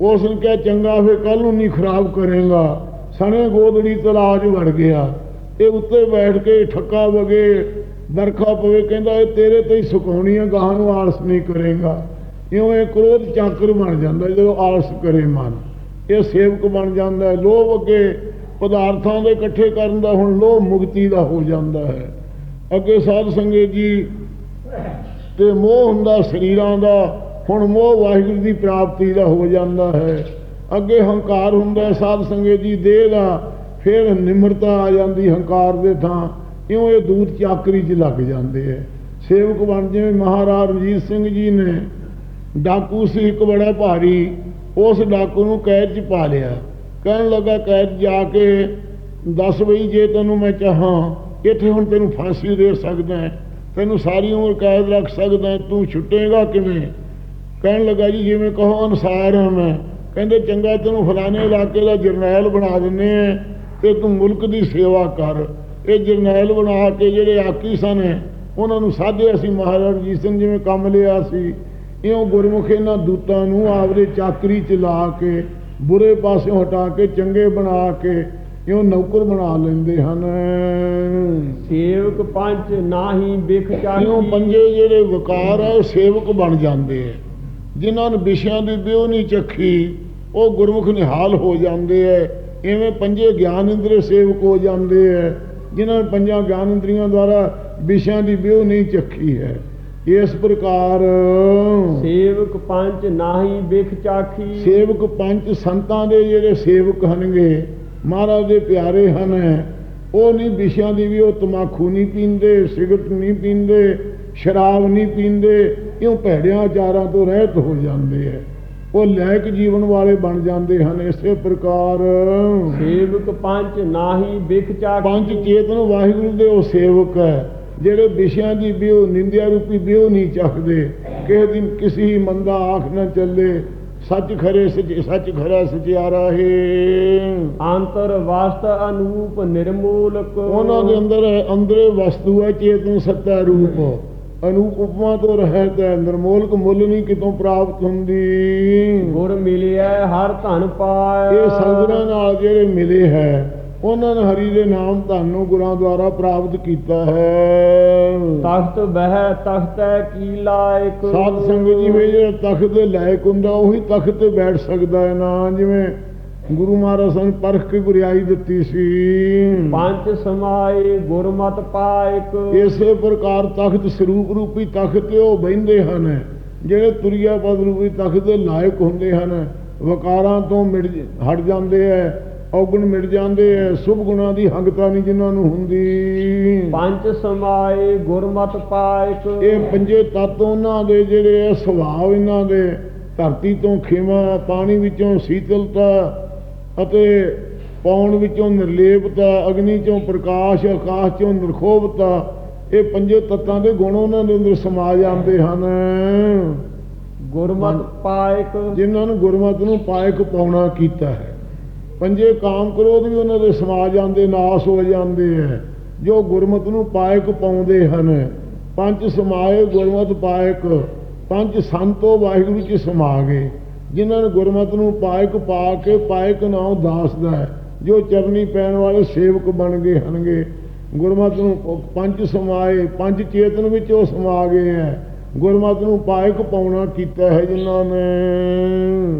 ਉਸ ਨੂੰ ਕਿਹਾ, ਚੰਗਾ ਫੇ ਕੱਲ ਨੂੰ ਨਹੀਂ ਖਰਾਬ ਕਰੇਗਾ। ਸਣੇ ਗੋਦੜੀ ਤਲਾਜ ਵੜ ਗਿਆ। ਇਹ ਉੱਤੇ ਬੈਠ ਕੇ ਠੱਕਾ ਵਗੇ, ਵਰਖਾ ਪਵੇ, ਕਹਿੰਦਾ, ਇਹ ਤੇਰੇ ਤੇ ਹੀ ਸੁਕਾਉਣੀ ਹੈ ਗਾਹਾਂ ਨੂੰ ਆਲਸ ਨਹੀਂ ਕਰੇਗਾ। ਇਉਂ ਇਹ ਕ੍ਰੋਧ ਚਾਕਰ ਬਣ ਜਾਂਦਾ, ਜਦੋਂ ਆਲਸ ਕਰੇ ਮਨ। ਇਹ ਸੇਵਕ ਬਣ ਜਾਂਦਾ ਹੈ ਲੋਭ ਅੱਗੇ ਪਦਾਰਥਾਂ ਦੇ ਇਕੱਠੇ ਕਰਨ ਦਾ ਹੁਣ ਲੋਭ ਮੁਕਤੀ ਦਾ ਹੋ ਜਾਂਦਾ ਹੈ। ਅੱਗੇ ਸਾਧ ਸੰਗਤ ਜੀ ਤੇ ਮੋਹ ਹੁੰਦਾ ਸਰੀਰਾਂ ਦਾ, ਹੁਣ ਮੋਹ ਵਾਹਿਗੁਰੂ ਦੀ ਪ੍ਰਾਪਤੀ ਦਾ ਹੋ ਜਾਂਦਾ ਹੈ। ਅੱਗੇ ਹੰਕਾਰ ਹੁੰਦਾ ਹੈ, ਸਾਧ ਸੰਗਤ ਜੀ, ਦੇਹ ਦਾ ਫਿਰ ਨਿਮਰਤਾ ਆ ਜਾਂਦੀ, ਹੰਕਾਰ ਦੇ ਥਾਂ, ਇਉਂ ਇਹ ਦੂਤ ਚਾਕਰੀ 'ਚ ਲੱਗ ਜਾਂਦੇ ਹੈ ਸੇਵਕ ਬਣ ਜਿਵੇਂ ਮਹਾਰਾਜ ਰਣਜੀਤ ਸਿੰਘ ਜੀ ਨੇ, ਡਾਕੂ ਸੀ ਇੱਕ ਬੜਾ ਭਾਰੀ, ਉਸ ਡਾਕੂ ਨੂੰ ਕੈਦ 'ਚ ਪਾ ਲਿਆ। ਕਹਿਣ ਲੱਗਾ, ਕੈਦ ਜਾ ਕੇ ਦੱਸ ਬਈ, ਜੇ ਤੈਨੂੰ ਮੈਂ ਚਾਹਾਂ, ਇੱਥੇ ਹੁਣ ਤੈਨੂੰ ਫਾਂਸੀ ਦੇ ਸਕਦਾ ਤੈਨੂੰ ਸਾਰੀ ਉਮਰ ਕੈਦ ਰੱਖ ਸਕਦਾ ਤੂੰ ਛੁੱਟੇਗਾ ਕਿਵੇਂ? ਕਹਿਣ ਲੱਗਾ, ਜੀ, ਜਿਵੇਂ ਕਹੋ, ਅਨਸਾਰ ਹਾਂ ਮੈਂ। ਕਹਿੰਦੇ, ਚੰਗਾ, ਤੈਨੂੰ ਫਲਾਣੇ ਇਲਾਕੇ ਦਾ ਜਰਨੈਲ ਬਣਾ ਦਿੰਨੇ ਆ ਤੇ ਤੂੰ ਮੁਲਕ ਦੀ ਸੇਵਾ ਕਰ। ਇਹ ਜਰਨੈਲ ਬਣਾ ਕੇ ਜਿਹੜੇ ਆਕੀ ਸਨ ਉਹਨਾਂ ਨੂੰ ਸਾਧੇ ਅਸੀਂ ਮਹਾਰਾਜ ਰਣਜੀਤ ਸਿੰਘ ਜਿਵੇਂ ਕੰਮ ਲਿਆ ਸੀ। ਇਉਂ ਗੁਰਮੁਖ ਇਹਨਾਂ ਦੂਤਾਂ ਨੂੰ ਆਪਦੇ ਚਾਕਰੀ ਚ ਲਾ ਕੇ ਬੁਰੇ ਪਾਸਿਓਂ ਹਟਾ ਕੇ ਚੰਗੇ ਬਣਾ ਕੇ ਇਉਂ ਨੌਕਰ ਬਣਾ ਲੈਂਦੇ ਹਨ। ਸੇਵਕ ਪੰਚ ਨਾਹੀ ਬਿਖ ਚਾਖੀ ਇਉਂ ਪੰਜੇ ਜਿਹੜੇ ਵਕਾਰ ਹੈ ਉਹ ਸੇਵਕ ਬਣ ਜਾਂਦੇ ਹੈ ਜਿਨ੍ਹਾਂ ਨੂੰ ਵਿਸ਼ਿਆਂ ਦੀ ਬਿਉ ਨਹੀਂ ਚੱਖੀ ਉਹ ਗੁਰਮੁਖ ਨਿਹਾਲ ਹੋ ਜਾਂਦੇ ਹੈ ਇਵੇਂ ਪੰਜੇ ਗਿਆਨ ਇੰਦਰੀ ਸੇਵਕ ਹੋ ਜਾਂਦੇ ਹੈ ਜਿਨ੍ਹਾਂ ਨੇ ਪੰਜਾਂ ਗਿਆਨ ਇੰਦਰੀਆਂ ਦੁਆਰਾ ਵਿਸ਼ਿਆਂ ਦੀ ਬਿਉ ਨਹੀਂ ਚੱਖੀ ਹੈ। ਇਸ ਪ੍ਰਕਾਰ ਸੇਵਕ ਪੰਚ ਨਾਹੀ ਬਿਖ ਚਾਖੀ। ਸੇਵਕ ਪੰਜ ਸੰਤਾਂ ਦੇ ਜਿਹੜੇ ਸੇਵਕ ਹਨਗੇ ਮਹਾਰਾਜ ਦੇ ਪਿਆਰੇ ਹਨ ਉਹ ਨਹੀਂ ਵਿਸ਼ਿਆਂ ਦੀ ਵੀ ਉਹ ਤਮਾਕੂ ਨਹੀਂ ਪੀਂਦੇ ਸਿਗਰਟ ਨਹੀਂ ਪੀਂਦੇ ਸ਼ਰਾਬ ਨਹੀਂ ਪੀਂਦੇ ਇਉਂ ਭੈੜਿਆਂ ਆਚਾਰਾਂ ਤੋਂ ਰਹਿਤ ਹੋ ਜਾਂਦੇ ਹੈ ਉਹ ਲੈਕ ਜੀਵਨ ਵਾਲੇ ਬਣ ਜਾਂਦੇ ਹਨ ਇਸੇ ਪ੍ਰਕਾਰ। ਸੇਵਕ ਪੰਚ ਨਾਹੀ ਬਿਖ ਚਾਖੀ। ਪੰਜ ਚੇਤਨ ਵਾਹਿਗੁਰੂ ਦੇ ਉਹ ਸੇਵਕ ਹੈ ਜਿਹੜੇ ਵਿਸ਼ਿਆਂ ਦੀ ਬਿਉ ਨਿੰਦਿਆ ਰੂਪੀ ਬਿਉ ਨਹੀਂ ਚੱਕਦੇ। ਕਿਸੇ ਦਿਨ ਕਿਸੇ ਮੰਦਾ ਆਖ ਨਾ ਚੱਲੇ ਸੱਚ ਖਰੇ ਸੱਚ ਸੱਚ ਖਰਾ ਸਚਿਆਰਾ ਹੈ ਅੰਤਰ ਵਸਤ ਅਨੂਪ ਨਿਰਮੂਲਕ। ਉਹਨਾਂ ਦੇ ਅੰਦਰ ਅੰਦਰੇ ਵਸਤੂ ਹੈ ਚੇਤਨ ਸੱਤਾ ਰੂਪ। ਅਨੂਪ ਉਪਮਾ ਤੋਂ ਰਹਿਤ ਹੈ ਨਿਰਮੋਲਕ ਮੁੱਲ ਨਹੀਂ ਕਿਤੋਂ ਪ੍ਰਾਪਤ ਹੁੰਦੀ। ਗੁਰ ਮਿਲਿਆ ਹਰ ਧਨ ਪਾਇਆ ਇਹ ਸੰਗਰਾਂ ਨਾਲ ਜਿਹੜੇ ਮਿਲੇ ਹੈ ਉਹਨਾਂ ਨੇ ਹਰੀ ਦੇ ਨਾਮ ਧਨ ਨੂੰ ਗੁਰਾਂ ਦੁਆਰਾ ਪ੍ਰਾਪਤ ਕੀਤਾ ਹੈ। ਤਖਤ ਬਹਿ ਤਖਤੈ ਕੀ ਲਾਇਕ? ਸਾਧ ਸੰਗਤ ਜੀ ਵੀ ਜਿਹੜਾ ਤਖਤ ਦੇ ਲਾਇਕ ਹੁੰਦਾ ਉਹੀ ਤਖਤ ਤੇ ਬੈਠ ਸਕਦਾ ਹੈ ਨਾ ਜਿਵੇਂ ਗੁਰੂ ਮਹਾਰਾਜ ਸਾਨੂੰ ਪਰਖ ਕੇ ਗੁਰਿਆਈ ਦਿੱਤੀ ਸੀ। ਪੰਜ ਸਮਾਏ ਗੁਰਮਤ ਪਾਇਕ। ਇਸੇ ਪ੍ਰਕਾਰ ਤਖਤ ਸਰੂਪ ਰੂਪੀ ਤਖਤ ਤੇ ਉਹ ਬਹਿੰਦੇ ਹਨ ਜਿਹੜੇ ਤੁਰਿਆ ਪਦ ਰੂਪੀ ਤਖਤ ਦੇ ਲਾਇਕ ਹੁੰਦੇ ਹਨ। ਵਕਾਰਾਂ ਤੋਂ ਮਿਟ ਹਟ ਜਾਂਦੇ ਐ ਔਗਣ ਮਿਟ ਜਾਂਦੇ ਐ ਸੁਭ ਗੁਣਾਂ ਦੀ ਹੰਗਤਾ ਨਹੀਂ ਜਿਨ੍ਹਾਂ ਨੂੰ ਹੁੰਦੀ। ਪੰਜ ਸਮਾਏ ਗੁਰਮਤ ਪਾਇਕ। ਇਹ ਪੰਜੇ ਤੱਤ ਉਹਨਾਂ ਦੇ ਜਿਹੜੇ ਸੁਭਾਅ ਇਹਨਾਂ ਦੇ। ਧਰਤੀ ਤੋਂ ਖੇਵਾ ਪਾਣੀ ਵਿੱਚੋਂ ਸੀਤਲਤਾ ਅਤੇ ਪੌਣ ਵਿੱਚੋਂ ਨਿਰਲੇਪਤਾ ਅਗਨੀ ਚੋਂ ਪ੍ਰਕਾਸ਼ ਆਕਾਸ਼ ਚੋਂ ਨਿਰਖੋਭਤਾ ਇਹ ਪੰਜੇ ਤੱਤਾਂ ਦੇ ਗੁਣ ਉਹਨਾਂ ਦੇ ਅੰਦਰ ਸਮਾ ਜਾਂਦੇ ਹਨ। ਗੁਰਮਤ ਪਾਇਕ ਜਿਨ੍ਹਾਂ ਨੂੰ ਗੁਰਮਤਿ ਨੂੰ ਪਾਇਕ ਪਾਉਣਾ ਕੀਤਾ ਹੈ। ਪੰਜੇ ਕਾਮ ਕ੍ਰੋਧ ਵੀ ਉਹਨਾਂ ਦੇ ਸਮਾ ਜਾਂਦੇ ਨਾਸ ਹੋ ਜਾਂਦੇ ਹੈ। ਜੋ ਗੁਰਮਤਿ ਨੂੰ ਪਾਇਕ ਪਾਉਂਦੇ ਹਨ। ਪੰਜ ਸਮਾਏ ਗੁਰਮਤਿ ਪਾਇਕ ਪੰਜ ਸੰਤੋ ਵਾਹਿਗੁਰੂ ਚ ਸਮਾ ਗਏ ਜਿਨ੍ਹਾਂ ਨੇ ਗੁਰਮਤਿ ਨੂੰ ਪਾਇਕ ਪਾ ਕੇ ਪਾਇਕ ਨਾਮ ਦਾਸ ਦਾ ਹੈ ਜੋ ਚਰਨੀ ਪੈਣ ਵਾਲੇ ਸੇਵਕ ਬਣ ਗਏ ਹਨਗੇ ਗੁਰਮਤਿ ਨੂੰ ਪ- ਪੰਜ ਸਮਾਏ ਪੰਜ ਚੇਤਨ ਵਿੱਚ ਉਹ ਸਮਾ ਗਏ ਹੈ। ਗੁਰਮਤਿ ਨੂੰ ਪਾਇਕ ਪਾਉਣਾ ਕੀਤਾ ਹੈ ਜਿਨ੍ਹਾਂ ਨੇ।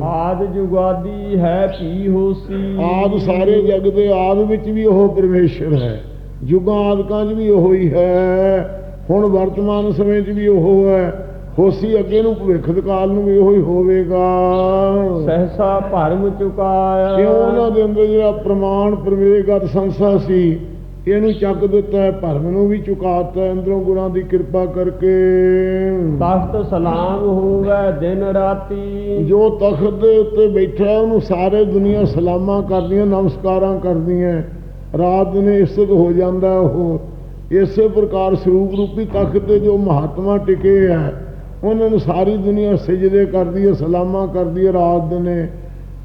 ਆਦ ਜੁਗਾਦੀ ਹੈ ਭੀ ਹੋਸੀ। ਆਦ ਸਾਰੇ ਜਗ ਦੇ ਆਦ ਵਿੱਚ ਵੀ ਉਹ ਪਰਮੇਸ਼ਰ ਹੈ। ਯੁਗਾਂ ਆਦਿਕਾਂ 'ਚ ਵੀ ਉਹ ਹੀ ਹੈ। ਹੁਣ ਵਰਤਮਾਨ ਸਮੇਂ 'ਚ ਵੀ ਉਹ ਹੈ। ਹੋਸੀ ਅੱਗੇ ਨੂੰ ਭਵਿੱਖ ਕਾਲ ਨੂੰ ਵੀ ਉਹ ਹੀ ਹੋਵੇਗਾ। ਸਹਸਾ ਭਰਮ ਚੁਕਾਇਆ। ਕਿਉਂ ਉਹਨਾਂ ਦੇ ਅੰਦਰ ਜਿਹੜਾ ਪ੍ਰਮਾਣ ਪ੍ਰਵੇਗਤ ਸੰਸਾ ਸੀ ਇਹਨੂੰ ਚੱਕ ਦਿੱਤਾ ਭਰਮ ਨੂੰ ਵੀ ਚੁਕਾਤਾ ਅੰਦਰੋਂ ਗੁਰਾਂ ਦੀ ਕਿਰਪਾ ਕਰਕੇ। ਤਖਤ ਸਲਾਮ ਹੋਵੇ ਦਿਨ ਰਾਤੀ। ਜੋ ਤਖਤ ਦੇ ਉੱਤੇ ਬੈਠਾ ਉਹਨੂੰ ਸਾਰੇ ਦੁਨੀਆ ਸਲਾਮਾਂ ਕਰਦੀਆਂ ਨਮਸਕਾਰਾਂ ਕਰਦੀਆਂ ਰਾਤ ਦਿਨ ਇਸਤ ਹੋ ਜਾਂਦਾ ਉਹ। ਇਸੇ ਪ੍ਰਕਾਰ ਸਰੂਪ ਰੂਪੀ ਤਖਤ ਤੇ ਜੋ ਮਹਾਤਮਾ ਟਿਕੇ ਹੈ ਉਹਨਾਂ ਨੂੰ ਸਾਰੀ ਦੁਨੀਆ ਸਜਦੇ ਕਰਦੀ ਹੈ ਸਲਾਮਾਂ ਕਰਦੀ ਹੈ ਰਾਤ ਦਿਨੇ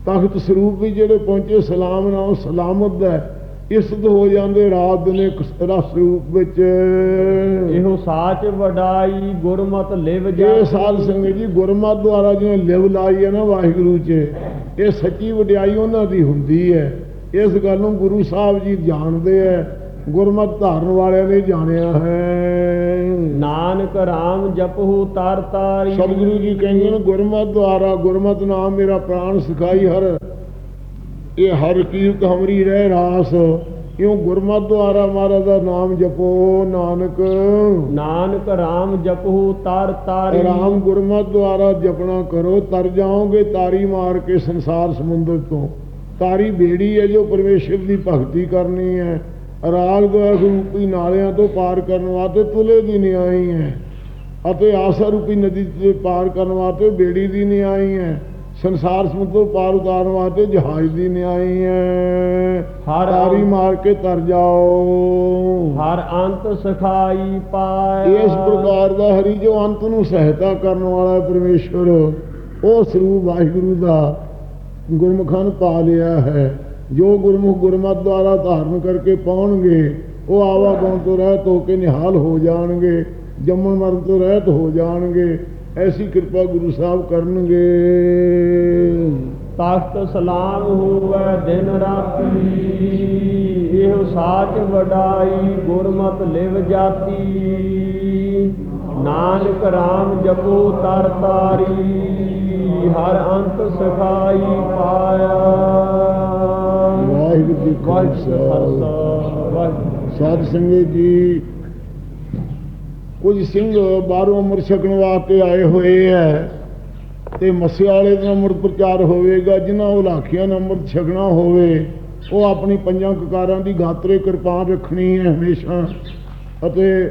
ਤਖਤ ਸਰੂਪ ਵੀ ਜਿਹੜੇ ਪਹੁੰਚੇ ਸਲਾਮ ਨਾਲ ਸਲਾਮਤ ਹੈ। ਇਸਤ ਹੋ ਜਾਂਦੇ ਰਾਤ ਦਿਨੇ ਰਸ ਰੂਪ ਵਿੱਚ। ਇਹੋ ਸਾਚ ਵਡਾਈ ਗੁਰਮਤ ਲਿਵ ਇਹ ਜਾ ਸਾਧ ਸੰਗਤ ਜੀ ਗੁਰਮਤਿ ਦੁਆਰਾ ਜਿਵੇਂ ਲਿਵ ਲਾਈ ਹੈ ਨਾ ਵਾਹਿਗੁਰੂ 'ਚ ਇਹ ਸੱਚੀ ਵਡਿਆਈ ਉਹਨਾਂ ਦੀ ਹੁੰਦੀ ਹੈ। ਇਸ ਗੱਲ ਨੂੰ ਗੁਰੂ ਸਾਹਿਬ ਜੀ ਜਾਣਦੇ ਹੈ। ਗੁਰਮਤਿ ਧਾਰਨ ਵਾਲਿਆਂ ਨੇ ਜਾਣਿਆ ਹੈ। ਨਾਨਕ ਰਾਮ ਜਪਹੁ ਤਰ ਤਾਰੀ। ਸਤਿਗੁਰੂ ਜੀ ਕਹਿੰਦੇ ਨੇ ਗੁਰਮਤਿ ਦੁਆਰਾ ਗੁਰਮਤਿ ਨਾਮ ਮੇਰਾ ਪ੍ਰਾਣ ਸਿਖਾਈ ਹਰ। ਇਹ ਹਰ ਕੀਰਤ ਹਮਰੀ ਰਹਿ ਰਾਸ। ਇਉਂ ਗੁਰਮਤਿ ਦੁਆਰਾ ਮਹਾਰਾਜ ਦਾ ਨਾਮ ਜਪੋ ਨਾਨਕ। ਨਾਨਕ ਰਾਮ ਜਪਹੁ ਤਰ ਤਾਰੀ। ਰਾਮ ਗੁਰਮਤਿ ਦੁਆਰਾ ਜਪਣਾ ਕਰੋ ਤਰ ਜਾਓਗੇ ਤਾਰੀ ਮਾਰ ਕੇ ਸੰਸਾਰ ਸਮੁੰਦਰ ਤੋਂ। ਤਾਰੀ ਬੇੜੀ ਹੈ ਜੋ ਪਰਮੇਸ਼ਰ ਦੀ ਭਗਤੀ ਕਰਨੀ ਹੈ। ਰਾਗ ਦੁਆਰਾ ਰੂਪੀ ਨਾਲਿਆਂ ਤੋਂ ਪਾਰ ਕਰਨ ਵਾਸਤੇ ਤੁਲੇ ਦੀ ਨਿਆਈ ਹੈ ਅਤੇ ਆਸਾ ਰੂਪੀ ਨਦੀ ਤੇ ਪਾਰ ਕਰਨ ਵਾਸਤੇ ਬੇੜੀ ਦੀ ਨਿਆਈ ਹੈ। ਸੰਸਾਰ ਸਮੁੰਦਰ ਤੋਂ ਪਾਰ ਉਤਾਰਨ ਵਾਸਤੇ ਜਹਾਜ਼ ਦੀ ਨਿਆਈ ਹੈ। ਹਰ ਤਾਰੀ ਮਾਰ ਕੇ ਤਰ ਜਾਓ। ਹਰ ਅੰਤ ਸਖਾਈ ਪਾਇਆ। ਇਸ ਪ੍ਰਕਾਰ ਦਾ ਹਰੀ ਜੋ ਅੰਤ ਨੂੰ ਸਹਾਇਤਾ ਕਰਨ ਵਾਲਾ ਹੈ ਪਰਮੇਸ਼ਵਰ ਉਹ ਸਰੂਪ ਵਾਹਿਗੁਰੂ ਦਾ ਗੁਰਮੁਖਾਂ ਨੂੰ ਪਾ ਲਿਆ ਹੈ। ਜੋ ਗੁਰਮੁਖ ਗੁਰਮਤ ਦੁਆਰਾ ਧਾਰਨ ਕਰਕੇ ਪਾਉਣਗੇ, ਉਹ ਆਵਾਗਾਉਣ ਤੋਂ ਰਹਿਤ ਹੋ ਕੇ ਨਿਹਾਲ ਹੋ ਜਾਣਗੇ, ਜੰਮਣ ਮਰਨ ਤੋਂ ਰਹਿਤ ਹੋ ਜਾਣਗੇ, ਐਸੀ ਕਿਰਪਾ ਗੁਰੂ ਸਾਹਿਬ ਕਰਨਗੇ। ਤਖਤ ਸਲਾਮ ਹੋਵੇ, ਦਿਨ ਰਾਤੀ ਇਹੋ ਸਾਚ ਵਡਾਈ, ਗੁਰਮਤ ਲਿਵ ਜਾਤੀ। ਨਾਨਕ ਰਾਮ ਜਪੋ ਤਰ ਤਾਰੀ, ਹਰ ਅੰਤ ਸਖਾਈ ਪਾਇਆ। ਖਾਲਸਾ ਖਾਲਸਾ ਸਾਧ ਸੰਗਤ ਜੀ, ਕੁਝ ਸਿੰਘ ਬਾਹਰੋਂ ਅੰਮ੍ਰਿਤ ਛਕਣ ਵਾਸਤੇ ਆਏ ਹੋਏ ਹੈ ਤੇ ਮੱਸਿਆ ਵਾਲੇ ਦਾ ਅੰਮ੍ਰਿਤ ਪ੍ਰਚਾਰ ਹੋਵੇਗਾ, ਜਿਨ੍ਹਾਂ ਉਲਾਖੀਆਂ ਨੇ ਅੰਮ੍ਰਿਤ ਛਕਣਾ ਹੋਵੇ, ਉਹ ਆਪਣੀ ਪੰਜਾਂ ਕਕਾਰਾਂ ਦੀ ਗਾਤਰੇ ਕਿਰਪਾਨ ਰੱਖਣੀ ਹੈ ਹਮੇਸ਼ਾ ਅਤੇ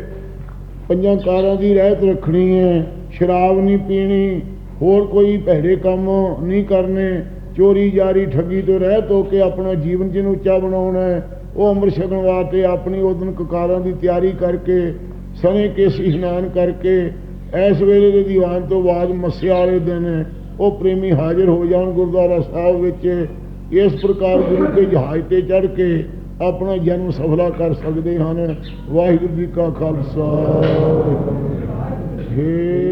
ਪੰਜਾਂ ਕਾਰਾਂ ਦੀ ਰਹਿਤ ਰੱਖਣੀ ਹੈ, ਸ਼ਰਾਬ ਨਹੀਂ ਪੀਣੀ, ਹੋਰ ਕੋਈ ਭੈੜੇ ਕੰਮ ਨਹੀਂ ਕਰਨੇ ਚੋਰੀ ਜਾਰੀ ਠੱਗੀ ਤੋਂ ਰਹਿਤ ਹੋ ਕੇ ਆਪਣਾ ਜੀਵਨ ਜਿਹਨੂੰ ਉੱਚਾ ਬਣਾਉਣਾ ਹੈ, ਉਹ ਅੰਮ੍ਰਿਤ ਛਕਣ ਵਾਸਤੇ ਆਪਣੀ ਉਦਨ ਕਕਾਰਾਂ ਦੀ ਤਿਆਰੀ ਕਰਕੇ ਸਨੇ ਕੇ ਇਸ਼ਨਾਨ ਕਰਕੇ, ਇਸ ਵੇਲੇ ਦੇ ਦੀਵਾਨ ਤੋਂ ਬਾਅਦ ਮੱਸਿਆ ਵਾਲੇ ਦਿਨ ਉਹ ਪ੍ਰੇਮੀ ਹਾਜ਼ਰ ਹੋ ਜਾਣ ਗੁਰਦੁਆਰਾ ਸਾਹਿਬ ਵਿੱਚ, ਇਸ ਪ੍ਰਕਾਰ ਗੁਰੂ ਕੇ ਜਹਾਜ਼ ਤੇ ਚੜ੍ਹ ਕੇ ਆਪਣਾ ਜਨਮ ਸਫਲਾ ਕਰ ਸਕਦੇ ਹਨ। ਵਾਹਿਗੁਰੂ ਜੀ ਕਾ ਖਾਲਸਾ। ਹੇ